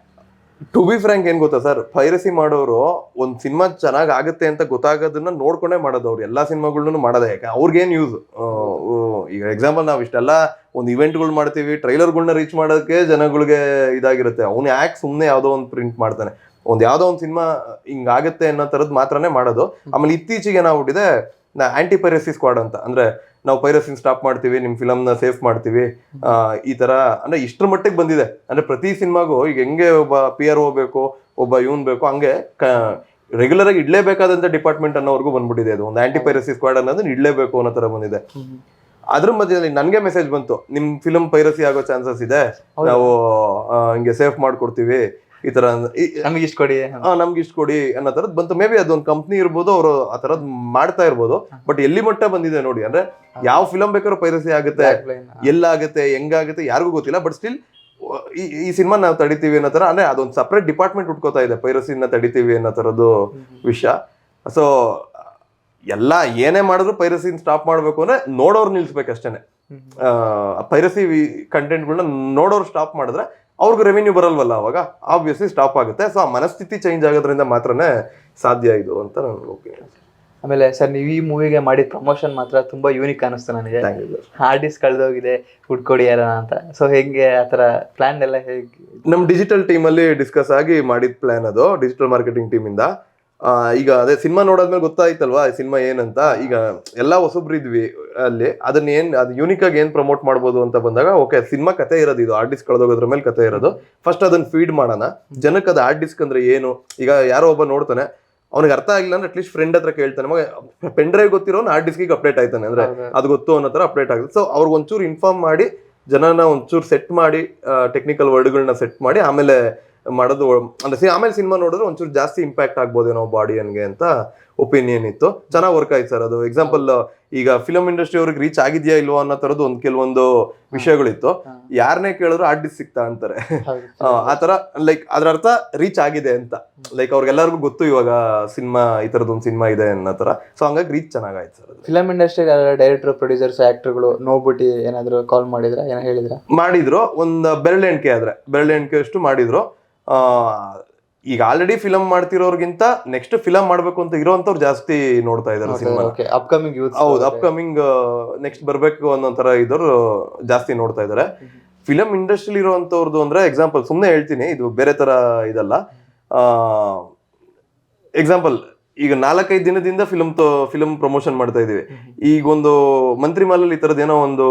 ಟು ಬಿ ಫ್ರ್ಯಾಂಕ್ ಏನ್ ಗೊತ್ತಾ ಸರ್? ಪೈರಸಿ ಮಾಡೋರು ಒಂದ್ ಸಿನಿಮಾ ಚೆನ್ನಾಗಿ ಆಗುತ್ತೆ ಅಂತ ಗೊತ್ತಾಗೋದನ್ನ ನೋಡ್ಕೊಂಡೇ ಮಾಡೋದು ಅವ್ರು. ಎಲ್ಲಾ ಸಿನಿಮಾಗಳನ್ನು ಮಾಡೋದೇ. ಯಾಕೆ? ಅವ್ರಿಗೇನು ಯೂಸ್ ಈಗ ಎಕ್ಸಾಂಪಲ್ ನಾವು ಇಷ್ಟೆಲ್ಲ ಒಂದು ಇವೆಂಟ್ಗಳು ಮಾಡ್ತೀವಿ ಟ್ರೈಲರ್ಗಳನ್ನ ರೀಚ್ ಮಾಡೋದಕ್ಕೆ ಜನಗಳಿಗೆ ಇದಾಗಿರುತ್ತೆ. ಅವ್ನು ಯಾಕೆ ಸುಮ್ಮನೆ ಯಾವುದೋ ಒಂದು ಪ್ರಿಂಟ್ ಮಾಡ್ತಾನೆ. ಒಂದ್ ಯಾವ್ದೋ ಒಂದು ಸಿನಿಮಾ ಹಿಂಗ್ ಆಗತ್ತೆ ಅನ್ನೋ ತರದ್ ಮಾತ್ರನೇ ಮಾಡೋದು. ಆಮೇಲೆ ಇತ್ತೀಚೆಗೆ ಏನಾಗ್ಬಿಟ್ಟಿದೆ ನಾ ಆಂಟಿ ಪೈರಸಿ ಸ್ಕ್ವಾಡ್ ಅಂತ. ಅಂದ್ರೆ ನಾವು ಪೈರಸಿನ ಸ್ಟಾಪ್ ಮಾಡ್ತೀವಿ ನಿಮ್ ಫಿಲಂನ ಸೇಫ್ ಮಾಡ್ತೀವಿ. ಆ, ಈ ತರ ಅಂದ್ರೆ ಇಷ್ಟ್ರ ಮಟ್ಟಿಗೆ ಬಂದಿದೆ. ಅಂದ್ರೆ ಪ್ರತಿ ಸಿನಿಮಾಗೂ ಈಗ ಹೆಂಗೆ ಒಬ್ಬ ಪಿ ಆರ್ ಬೇಕು ಒಬ್ಬ ಇವನ್ ಬೇಕು ಹಂಗೆ ರೆಗ್ಯುಲರ್ ಆಗಿ ಇಡ್ಲೇಬೇಕಾದಂತ ಡಿಪಾರ್ಟ್ಮೆಂಟ್ ಅನ್ನೋವರೆಗೂ ಬಂದ್ಬಿಟ್ಟಿದೆ ಅದು. ಒಂದು ಆಂಟಿ ಪೈರಸಿ ಸ್ಕ್ವಾಡ್ ಅನ್ನೋದನ್ನ ಇಡ್ಲೇಬೇಕು ಅನ್ನೋ ತರ ಬಂದಿದೆ. ಅದ್ರ ಮಧ್ಯದಲ್ಲಿ ನನ್ಗೆ ಮೆಸೇಜ್ ಬಂತು ನಿಮ್ ಫಿಲಮ್ ಪೈರಸಿ ಆಗೋ ಚಾನ್ಸಸ್ ಇದೆ. ನಾವು ಹಿಂಗೆ ಸೇಫ್ ಮಾಡ್ಕೊಡ್ತೀವಿ. ಈ ತರ ನಮ್ಗೆ ಇಷ್ಟ ಕೊಡಿ. ಹಾ ನಮ್ಗೆ ಇಷ್ಟ ಕೊಡಿ ಅನ್ನೋ ತರದ್ ಬಂತು. ಮೇ ಬಿ ಅದೊಂದು ಕಂಪ್ನಿ ಇರ್ಬೋದು ಅವರು ಆ ತರದ್ ಮಾಡ್ತಾ ಇರ್ಬೋದು. ಬಟ್ ಎಲ್ಲಿ ಮಟ್ಟ ಬಂದಿದೆ ನೋಡಿ ಅಂದ್ರೆ ಯಾವ ಫಿಲಮ್ ಬೇಕಾದ್ರೂ ಪೈರಸಿ ಆಗುತ್ತೆ. ಎಲ್ಲಾಗುತ್ತೆ ಹೆಂಗಾಗುತ್ತೆ ಯಾರಿಗೂ ಗೊತ್ತಿಲ್ಲ. ಬಟ್ ಸ್ಟಿಲ್ ಈ ಈ ಸಿನಿಮಾ ನಾವು ತಡಿತೀವಿ ಅನ್ನೋ ತರ ಅಂದ್ರೆ ಅದೊಂದು ಸಪ್ರೇಟ್ ಡಿಪಾರ್ಟ್ಮೆಂಟ್ ಉಟ್ಕೋತಾ ಇದೆ ಪೈರಸಿನ ತಡಿತೀವಿ ಅನ್ನೋ ತರದ್ದು ವಿಷಯ. ಸೊ ಎಲ್ಲ ಏನೇ ಮಾಡಿದ್ರು ಪೈರಸಿನ ಸ್ಟಾಪ್ ಮಾಡ್ಬೇಕು ಅಂದ್ರೆ ನೋಡೋರು ನಿಲ್ಸ್ಬೇಕು ಅಷ್ಟೇ ಪೈರಸಿ ಕಂಟೆಂಟ್ಗಳನ್ನ ನೋಡೋರು ಸ್ಟಾಪ್ ಮಾಡಿದ್ರೆ ಅವ್ರಿಗೆ ರೆವಿನ್ಯೂ ಬರಲ್ವಲ್ಲ ಅವಾಗ? ಆಬ್ವಿಯಸ್ಲಿ ಸ್ಟಾಪ್ ಆಗುತ್ತೆ. ಸೊ ಆ ಮನಸ್ಥಿತಿ ಚೇಂಜ್ ಆಗೋದ್ರಿಂದ ಮಾತ್ರನೇ ಸಾಧ್ಯ ಇದು ಅಂತ ನನ್ನ ಒಪಿನಿಯನ್ ಆಮೇಲೆ ಸರ್ ನೀವು ಈ ಮೂವಿಗೆ ಮಾಡಿದ ಪ್ರಮೋಷನ್ ಮಾತ್ರ ತುಂಬಾ ಯೂನಿಕ್ ಅನಿಸ್ತು ನನಗೆ. ಯು ಆರ್ಟಿಸ್ಟ್ ಕಳೆದೋಗಿದೆ ಹುಡ್ಕೊಡಿ ಯಾರ ಅಂತ. ಸೊ ಹೆಂಗೆ ಆ ಥರ ಪ್ಲಾನ್ ಎಲ್ಲ ಹೇಗೆ? ನಮ್ಮ ಡಿಜಿಟಲ್ ಟೀಮಲ್ಲಿ ಡಿಸ್ಕಸ್ ಆಗಿ ಮಾಡಿದ ಪ್ಲಾನ್ ಅದು ಡಿಜಿಟಲ್ ಮಾರ್ಕೆಟಿಂಗ್ ಟೀಮಿಂದ ಈಗ ಅದೇ ಸಿನಿಮಾ ನೋಡಾದ್ಮೇಲೆ ಗೊತ್ತಾಯ್ತಲ್ವಾ ಸಿನಿಮಾ ಏನಂತ? ಈಗ ಎಲ್ಲ ಹೊಸಬ್ರು ಇದ್ವಿ ಅಲ್ಲಿ ಅದನ್ನ ಏನ್ ಅದು ಯೂನಿಕ್ ಆಗಿ ಏನ್ ಪ್ರಮೋಟ್ ಮಾಡ್ಬೋದು ಅಂತ ಬಂದಾಗ ಓಕೆ ಸಿನಿಮಾ ಕತೆ ಇರೋದು ಇದು ಆರ್ಟಿಸ್ಟ್ ಕಳೆದೋಗೋದ್ರ ಮೇಲೆ ಕತೆ ಇರೋದು. ಫಸ್ಟ್ ಅದನ್ನ ಫೀಡ್ ಮಾಡೋಣ. ಜನಕ್ಕೆ ಅದು ಡಿಸ್ಕ್ ಅಂದ್ರೆ ಏನು? ಈಗ ಯಾರೋ ಒಬ್ಬ ನೋಡ್ತಾನೆ ಅವ್ನಿಗೆ ಅರ್ಥ ಆಗಿಲ್ಲ ಅಂದ್ರೆ ಅಟ್ಲೀಸ್ಟ್ ಫ್ರೆಂಡ್ ಹತ್ರ ಕೇಳ್ತಾನೆ. ಮಗ ಪೆನ್ ಡ್ರೈವ್ ಗೊತ್ತಿರೋ ಆರ್ಟ್ ಡಿಸ್ಕಿಗೆ ಅಪ್ಡೇಟ್ ಆಯ್ತಾನೆ ಅಂದ್ರೆ ಅದು ಗೊತ್ತು ಅನ್ನೋ ತರ ಅಪ್ಡೇಟ್ ಆಗುತ್ತೆ. ಸೊ ಅವ್ರಿಗೆ ಒಂಚೂರು ಇನ್ಫಾರ್ಮ್ ಮಾಡಿ ಜನನ ಒಂಚೂರು ಸೆಟ್ ಮಾಡಿ ಟೆಕ್ನಿಕಲ್ ವರ್ಡ್ಗಳನ್ನ ಸೆಟ್ ಮಾಡಿ ಆಮೇಲೆ ಮಾಡೋದು ಅಂದ್ರೆ ಸಿ- ಆಮೇಲೆ ಸಿನಿಮಾ ನೋಡಿದ್ರೆ ಒಂಚೂರು ಜಾಸ್ತಿ ಇಂಪ್ಯಾಕ್ಟ್ ಆಗ್ಬೋದೇನೋ ಬಾಡಿಯನ್ಗೆ ಅಂತ ಒಪಿನಿಯನ್ ಇತ್ತು. ಚೆನ್ನಾಗಿ ವರ್ಕ್ ಆಯ್ತು ಸರ್ ಅದು. ಎಕ್ಸಾಂಪಲ್ ಈಗ ಫಿಲಮ್ ಇಂಡಸ್ಟ್ರಿ ಅವ್ರಿಗೆ ರೀಚ್ ಆಗಿದೆಯಾ ಇಲ್ವಾ ಅನ್ನೋ ತರದ್ದು ಒಂದು ಕೆಲವೊಂದು ವಿಷಯಗಳಿತ್ತು. ಯಾರನ್ನೇ ಕೇಳಿದ್ರು ಆರ್ಟಿಸ್ಟ್ ಸಿಗ್ತಾ ಅಂತಾರೆ. ಆ, ತರ ಲೈಕ್ ಅದ್ರ ಅರ್ಥ ರೀಚ್ ಆಗಿದೆ ಅಂತ. ಲೈಕ್ ಅವ್ರಿಗೆಲ್ಲರಿಗೂ ಗೊತ್ತು ಇವಾಗ ಸಿನಿಮಾ ಈ ಥರದೊಂದು ಸಿನಿಮಾ ಇದೆ ಅನ್ನೋ ತರ ಸೊ ಹಂಗಾಗಿ ರೀಚ್ ಚೆನ್ನಾಗಾಯ್ತು sir film industry director producers ಆಕ್ಟರ್ಗಳು ನೋಡ್ಬಿಟ್ಟು ಏನಾದ್ರು ಕಾಲ್ ಮಾಡಿದ್ರ? ಏನೋ ಹೇಳಿದ್ರ? ಮಾಡಿದ್ರು. ಒಂದು ಬೆರಳೆಣಿಕೆ ಆದ್ರೆ. ಬೆರಳೆಣಿಕೆ ಅಷ್ಟು ಮಾಡಿದ್ರು. ಈಗ ಆಲ್ರೆಡಿ ಫಿಲಮ್ ಮಾಡ್ತಿರೋರ್ಗಿಂತ ನೆಕ್ಸ್ಟ್ ಫಿಲಮ್ ಮಾಡ್ಬೇಕು ಅಂತ ಇರೋಂಥವ್ರು ಜಾಸ್ತಿ ನೋಡ್ತಾ ಇದಾರೆ ಸಿನಿಮಾ ಅಪ್ಕಮಿಂಗ್ ಹೌದು ಅಪ್ಕಮಿಂಗ್ ನೆಕ್ಸ್ಟ್ ಬರ್ಬೇಕು ಅನ್ನೋ ತರ ಇದ್ರು ಜಾಸ್ತಿ ನೋಡ್ತಾ ಇದಾರೆ. ಫಿಲಮ್ ಇಂಡಸ್ಟ್ರಿಲಿ ಇರುವಂತವ್ರದ್ದು ಅಂದ್ರೆ ಎಕ್ಸಾಂಪಲ್ ಸುಮ್ಮನೆ ಹೇಳ್ತೀನಿ ಇದು ಬೇರೆ ತರ ಇದಲ್ಲ. ಎಕ್ಸಾಂಪಲ್ ಈಗ ನಾಲ್ಕೈದು ದಿನದಿಂದ ಫಿಲಮ್ ಫಿಲಮ್ ಪ್ರಮೋಷನ್ ಮಾಡ್ತಾ ಇದೀವಿ ಈಗ ಒಂದು ಮಂತ್ರಿ ಮಾಲಲ್ಲಿ ಈ ತರದ್ ಏನೋ ಒಂದು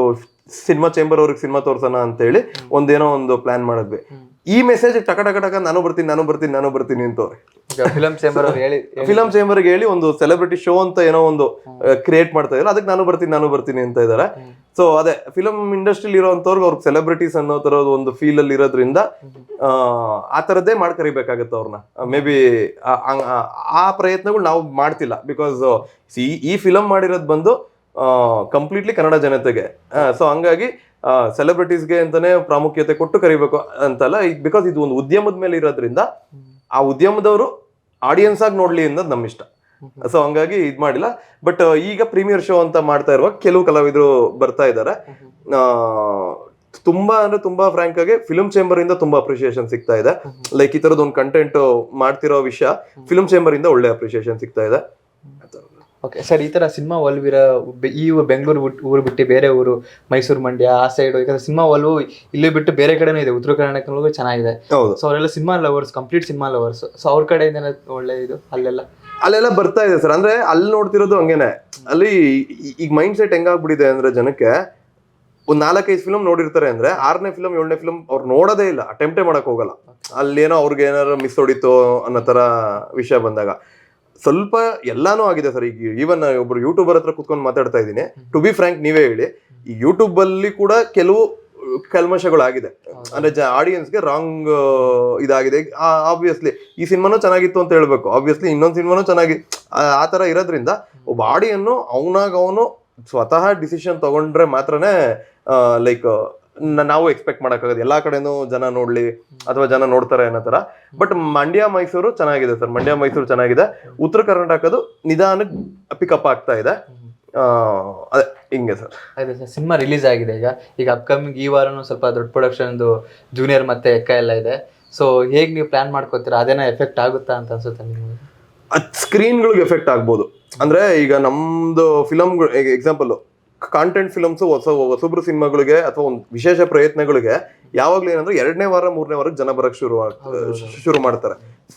ಸಿನಿಮಾ ಚೇಂಬರ್ ಅವ್ರಿಗೆ ಸಿನಿಮಾ ತೋರ್ಸೋಣ ಅಂತ ಹೇಳಿ ಒಂದೇನೋ ಒಂದು ಪ್ಲಾನ್ ಮಾಡಿದ್ವಿ. ಈ ಮೆಸೇಜ್ ಟಕ ಟಕ ಟಕ ನಾನು ಬರ್ತೀನಿ ನಾನು ಬರ್ತೀನಿ ನಾನು ಬರ್ತೀನಿ ಅಂತ ಫಿಲಂ ಚೇಂಬರ್ ಹೇಳಿ *laughs* ಫಿಲಂ ಚೇಂಬರ್ಗೆ ಹೇಳಿ ಒಂದು ಸೆಲೆಬ್ರಿಟಿ ಶೋ ಅಂತ ಏನೋ ಒಂದು ಕ್ರಿಯೇಟ್ ಮಾಡ್ತಾ ಇದ್ರು ಅದಕ್ಕೆ ನಾನು ಬರ್ತೀನಿ ನಾನು ಬರ್ತೀನಿ ಅಂತ ಇದ್ದಾರೆ. ಸೊ ಅದೇ ಫಿಲಂ ಇಂಡಸ್ಟ್ರಿಲಿ ಇರೋಂಥವ್ರಿಗೆ ಅವ್ರಿಗೆ ಸೆಲೆಬ್ರಿಟೀಸ್ ಅನ್ನೋ ತರದ ಒಂದು ಫೀಲ್ ಅಲ್ಲಿ ಇರೋದ್ರಿಂದ ಆ, ತರದ್ದೇ ಮಾಡಿ ಕರಿಬೇಕಾಗತ್ತೆ ಅವ್ರನ್ನ ಮೇ ಬಿ ಆ ಪ್ರಯತ್ನಗಳು ನಾವು ಮಾಡ್ತಿಲ್ಲ. ಬಿಕಾಸ್ ಈ ಈ ಫಿಲಂ ಮಾಡಿರೋದು ಬಂದು ಕಂಪ್ಲೀಟ್ಲಿ ಕನ್ನಡ ಜನತೆಗೆ. ಸೊ ಹಂಗಾಗಿ ಸೆಲೆಬ್ರಿಟೀಸ್ಗೆ ಅಂತಾನೆ ಪ್ರಾಮುಖ್ಯತೆ ಕೊಟ್ಟು ಕರಿಬೇಕು ಅಂತಲ್ಲ ಬಿಕಾಸ್ ಇದು ಒಂದು ಉದ್ಯಮದ ಮೇಲೆ ಇರೋದ್ರಿಂದ ಆ ಉದ್ಯಮದವರು ಆಡಿಯನ್ಸ್ ಆಗಿ ನೋಡ್ಲಿ ಅನ್ನೋದು ನಮ್ಮ ಇಷ್ಟ. ಸೊ ಹಂಗಾಗಿ ಇದು ಮಾಡಿಲ್ಲ. ಬಟ್ ಈಗ ಪ್ರೀಮಿಯರ್ ಶೋ ಅಂತ ಮಾಡ್ತಾ ಇರುವಾಗ ಕೆಲವು ಕಲಾವಿದರು ಬರ್ತಾ ಇದ್ದಾರೆ ತುಂಬಾ ಅಂದ್ರೆ ತುಂಬಾ ಫ್ರಾಂಕ್ ಆಗಿ ಫಿಲ್ಮ್ ಚೇಂಬರ್ ಇಂದ ತುಂಬಾ ಅಪ್ರಿಸಿಯೇಷನ್ ಸಿಗ್ತಾ ಇದೆ. ಲೈಕ್ ಈ ತರದ್ ಒಂದು ಕಂಟೆಂಟ್ ಮಾಡ್ತಿರೋ ವಿಷಯ ಫಿಲ್ಮ್ ಚೇಂಬರ್ ಇಂದ ಒಳ್ಳೆ ಅಪ್ರಿಸಿಯೇಷನ್ ಸಿಗ್ತಾ ಇದೆ. ಓಕೆ ಸರ್ ಈ ಥರ ಸಿನಿಮಾ ಒಲ್ವಿರ ಈ ಬೆಂಗಳೂರು ಬಿಟ್ಟು ಊರು ಬಿಟ್ಟು ಬೇರೆ ಊರು ಮೈಸೂರು ಮಂಡ್ಯ ಆ ಸೈಡ್ ಯಾಕಂದ್ರೆ ಸಿನಿಮಾ ಒಲ್ವು ಇಲ್ಲಿ ಬಿಟ್ಟು ಬೇರೆ ಕಡೆನೂ ಇದೆ. ಉತ್ತರ ಕರ್ನಾಟಕ ಚೆನ್ನಾಗಿದೆ. ಹೌದು. ಸೊ ಅವರೆಲ್ಲ cinema lovers complete cinema lovers so ಅವ್ರ ಕಡೆಯಿಂದ ಒಳ್ಳೆ ಇದು ಅಲ್ಲೆಲ್ಲ? ಅಲ್ಲೆಲ್ಲ ಬರ್ತಾ ಇದೆ ಸರ್ ಅಂದ್ರೆ ಅಲ್ಲಿ ನೋಡ್ತಿರೋದು ಹಂಗೇನೆ. ಅಲ್ಲಿ ಈಗ ಮೈಂಡ್ ಸೆಟ್ ಹೆಂಗಾಗ್ಬಿಟ್ಟಿದೆ ಅಂದ್ರೆ ಜನಕ್ಕೆ ಒಂದ್ ನಾಲ್ಕೈದು ಫಿಲಮ್ ನೋಡಿರ್ತಾರೆ ಅಂದ್ರೆ ಆರನೇ ಫಿಲಮ್ ಏಳನೇ ಫಿಲಮ್ ಅವ್ರು ನೋಡೋದೇ ಇಲ್ಲ ಅಟೆಂಪ್ಟೇ ಮಾಡಕ್ ಹೋಗಲ್ಲ. ಅಲ್ಲೇನೋ ಅವ್ರಿಗೆ ಏನಾರು ಮಿಸ್ ಹೊಡಿತು ಅನ್ನೋ ತರ ವಿಷಯ ಬಂದಾಗ. ಸ್ವಲ್ಪ ಎಲ್ಲಾನು ಆಗಿದೆ ಸರ್. ಈಗ ಈವನ್ ಒಬ್ರು ಯೂಟ್ಯೂಬರ್ ಹತ್ರ ಕುತ್ಕೊಂಡು ಮಾತಾಡ್ತಾ ಇದ್ದೀನಿ. ಟು ಬಿ ಫ್ರಾಂಕ್ ನೀವೇ ಹೇಳಿ. ಈ ಯೂಟ್ಯೂಬ್ ಅಲ್ಲಿ ಕೂಡ ಕೆಲವು ಕಲ್ಮಶಗಳಾಗಿದೆ. ಅಂದ್ರೆ ಆಡಿಯನ್ಸ್ಗೆ ರಾಂಗ್ ಇದಾಗಿದೆ. ಆಬ್ವಿಯಸ್ಲಿ ಈ ಸಿನಿಮಾನು ಚೆನ್ನಾಗಿತ್ತು ಅಂತ ಹೇಳ್ಬೇಕು. ಆಬ್ವಿಯಸ್ಲಿ ಇನ್ನೊಂದು ಸಿನಿಮಾನು ಚೆನ್ನಾಗಿ ಆ- ತರ ಇರೋದ್ರಿಂದ ಒಬ್ಬ ಆಡಿಯನ್ನು ಅವನಾಗ ಅವನು ಸ್ವತಃ ಡಿಸಿಷನ್ ತಗೊಂಡ್ರೆ ಮಾತ್ರನೇ ಲೈಕ್ ನಾವು ಎಕ್ಸ್ಪೆಕ್ಟ್ ಮಾಡೋಕ್ಕಾಗದು ಎಲ್ಲಾ ಕಡೆನೂ ಜನ ನೋಡ್ಲಿ ಅಥವಾ ಜನ ನೋಡ್ತಾರೆ ಅನ್ನೋ ತರ. ಬಟ್ ಮಂಡ್ಯ ಮೈಸೂರು ಚೆನ್ನಾಗಿದೆ ಸರ್. ಮಂಡ್ಯ ಮೈಸೂರು ಚೆನ್ನಾಗಿದೆ. ಉತ್ತರ ಕರ್ನಾಟಕದು ನಿಧಾನಕ್ಕೆ ಪಿಕಪ್ ಆಗ್ತಾ ಇದೆ. ಅದೇ ಹಿಂಗೆ ಸರ್. ಅದೇ ಸರ್ ಸಿನಿಮಾ ರಿಲೀಸ್ ಆಗಿದೆ ಈಗ. ಈಗ ಅಪ್ಕಮಿಂಗ್ ಈ ವಾರನೂ ಸ್ವಲ್ಪ ದೊಡ್ಡ ಪ್ರೊಡಕ್ಷನ್ದು ಜೂನಿಯರ್ ಮತ್ತೆ ಎಕ್ಕ ಎಲ್ಲ ಇದೆ. ಸೊ ಹೇಗೆ ನೀವು ಪ್ಲಾನ್ ಮಾಡ್ಕೋತೀರಾ? ಅದೇನೋ ಎಫೆಕ್ಟ್ ಆಗುತ್ತಾ ಅಂತ ಅನ್ಸುತ್ತೆ ನಿಮಗೆ? ಅದು ಸ್ಕ್ರೀನ್ಗಳಿಗೆ ಎಫೆಕ್ಟ್ ಆಗ್ಬೋದು. ಅಂದ್ರೆ ಈಗ ನಮ್ದು ಫಿಲಮ್ ಎಕ್ಸಾಂಪಲ್ ಕಾಂಟೆಂಟ್ ಫಿಲಮ್ಸ್ ಹೊಸ ಹೊಸಬ್ರು ಸಿನಿಮಾಗಳಿಗೆ ಅಥವಾ ಒಂದು ವಿಶೇಷ ಪ್ರಯತ್ನಗಳಿಗೆ ಯಾವಾಗ್ಲೂ ಏನಂದ್ರೆ ಎರಡನೇ ವಾರ ಮೂರನೇ ವಾರಕ್ಕೆ ಜನ ಬರಕ್ ಶುರು ಶುರು ಮಾಡ್ತಾರೆ.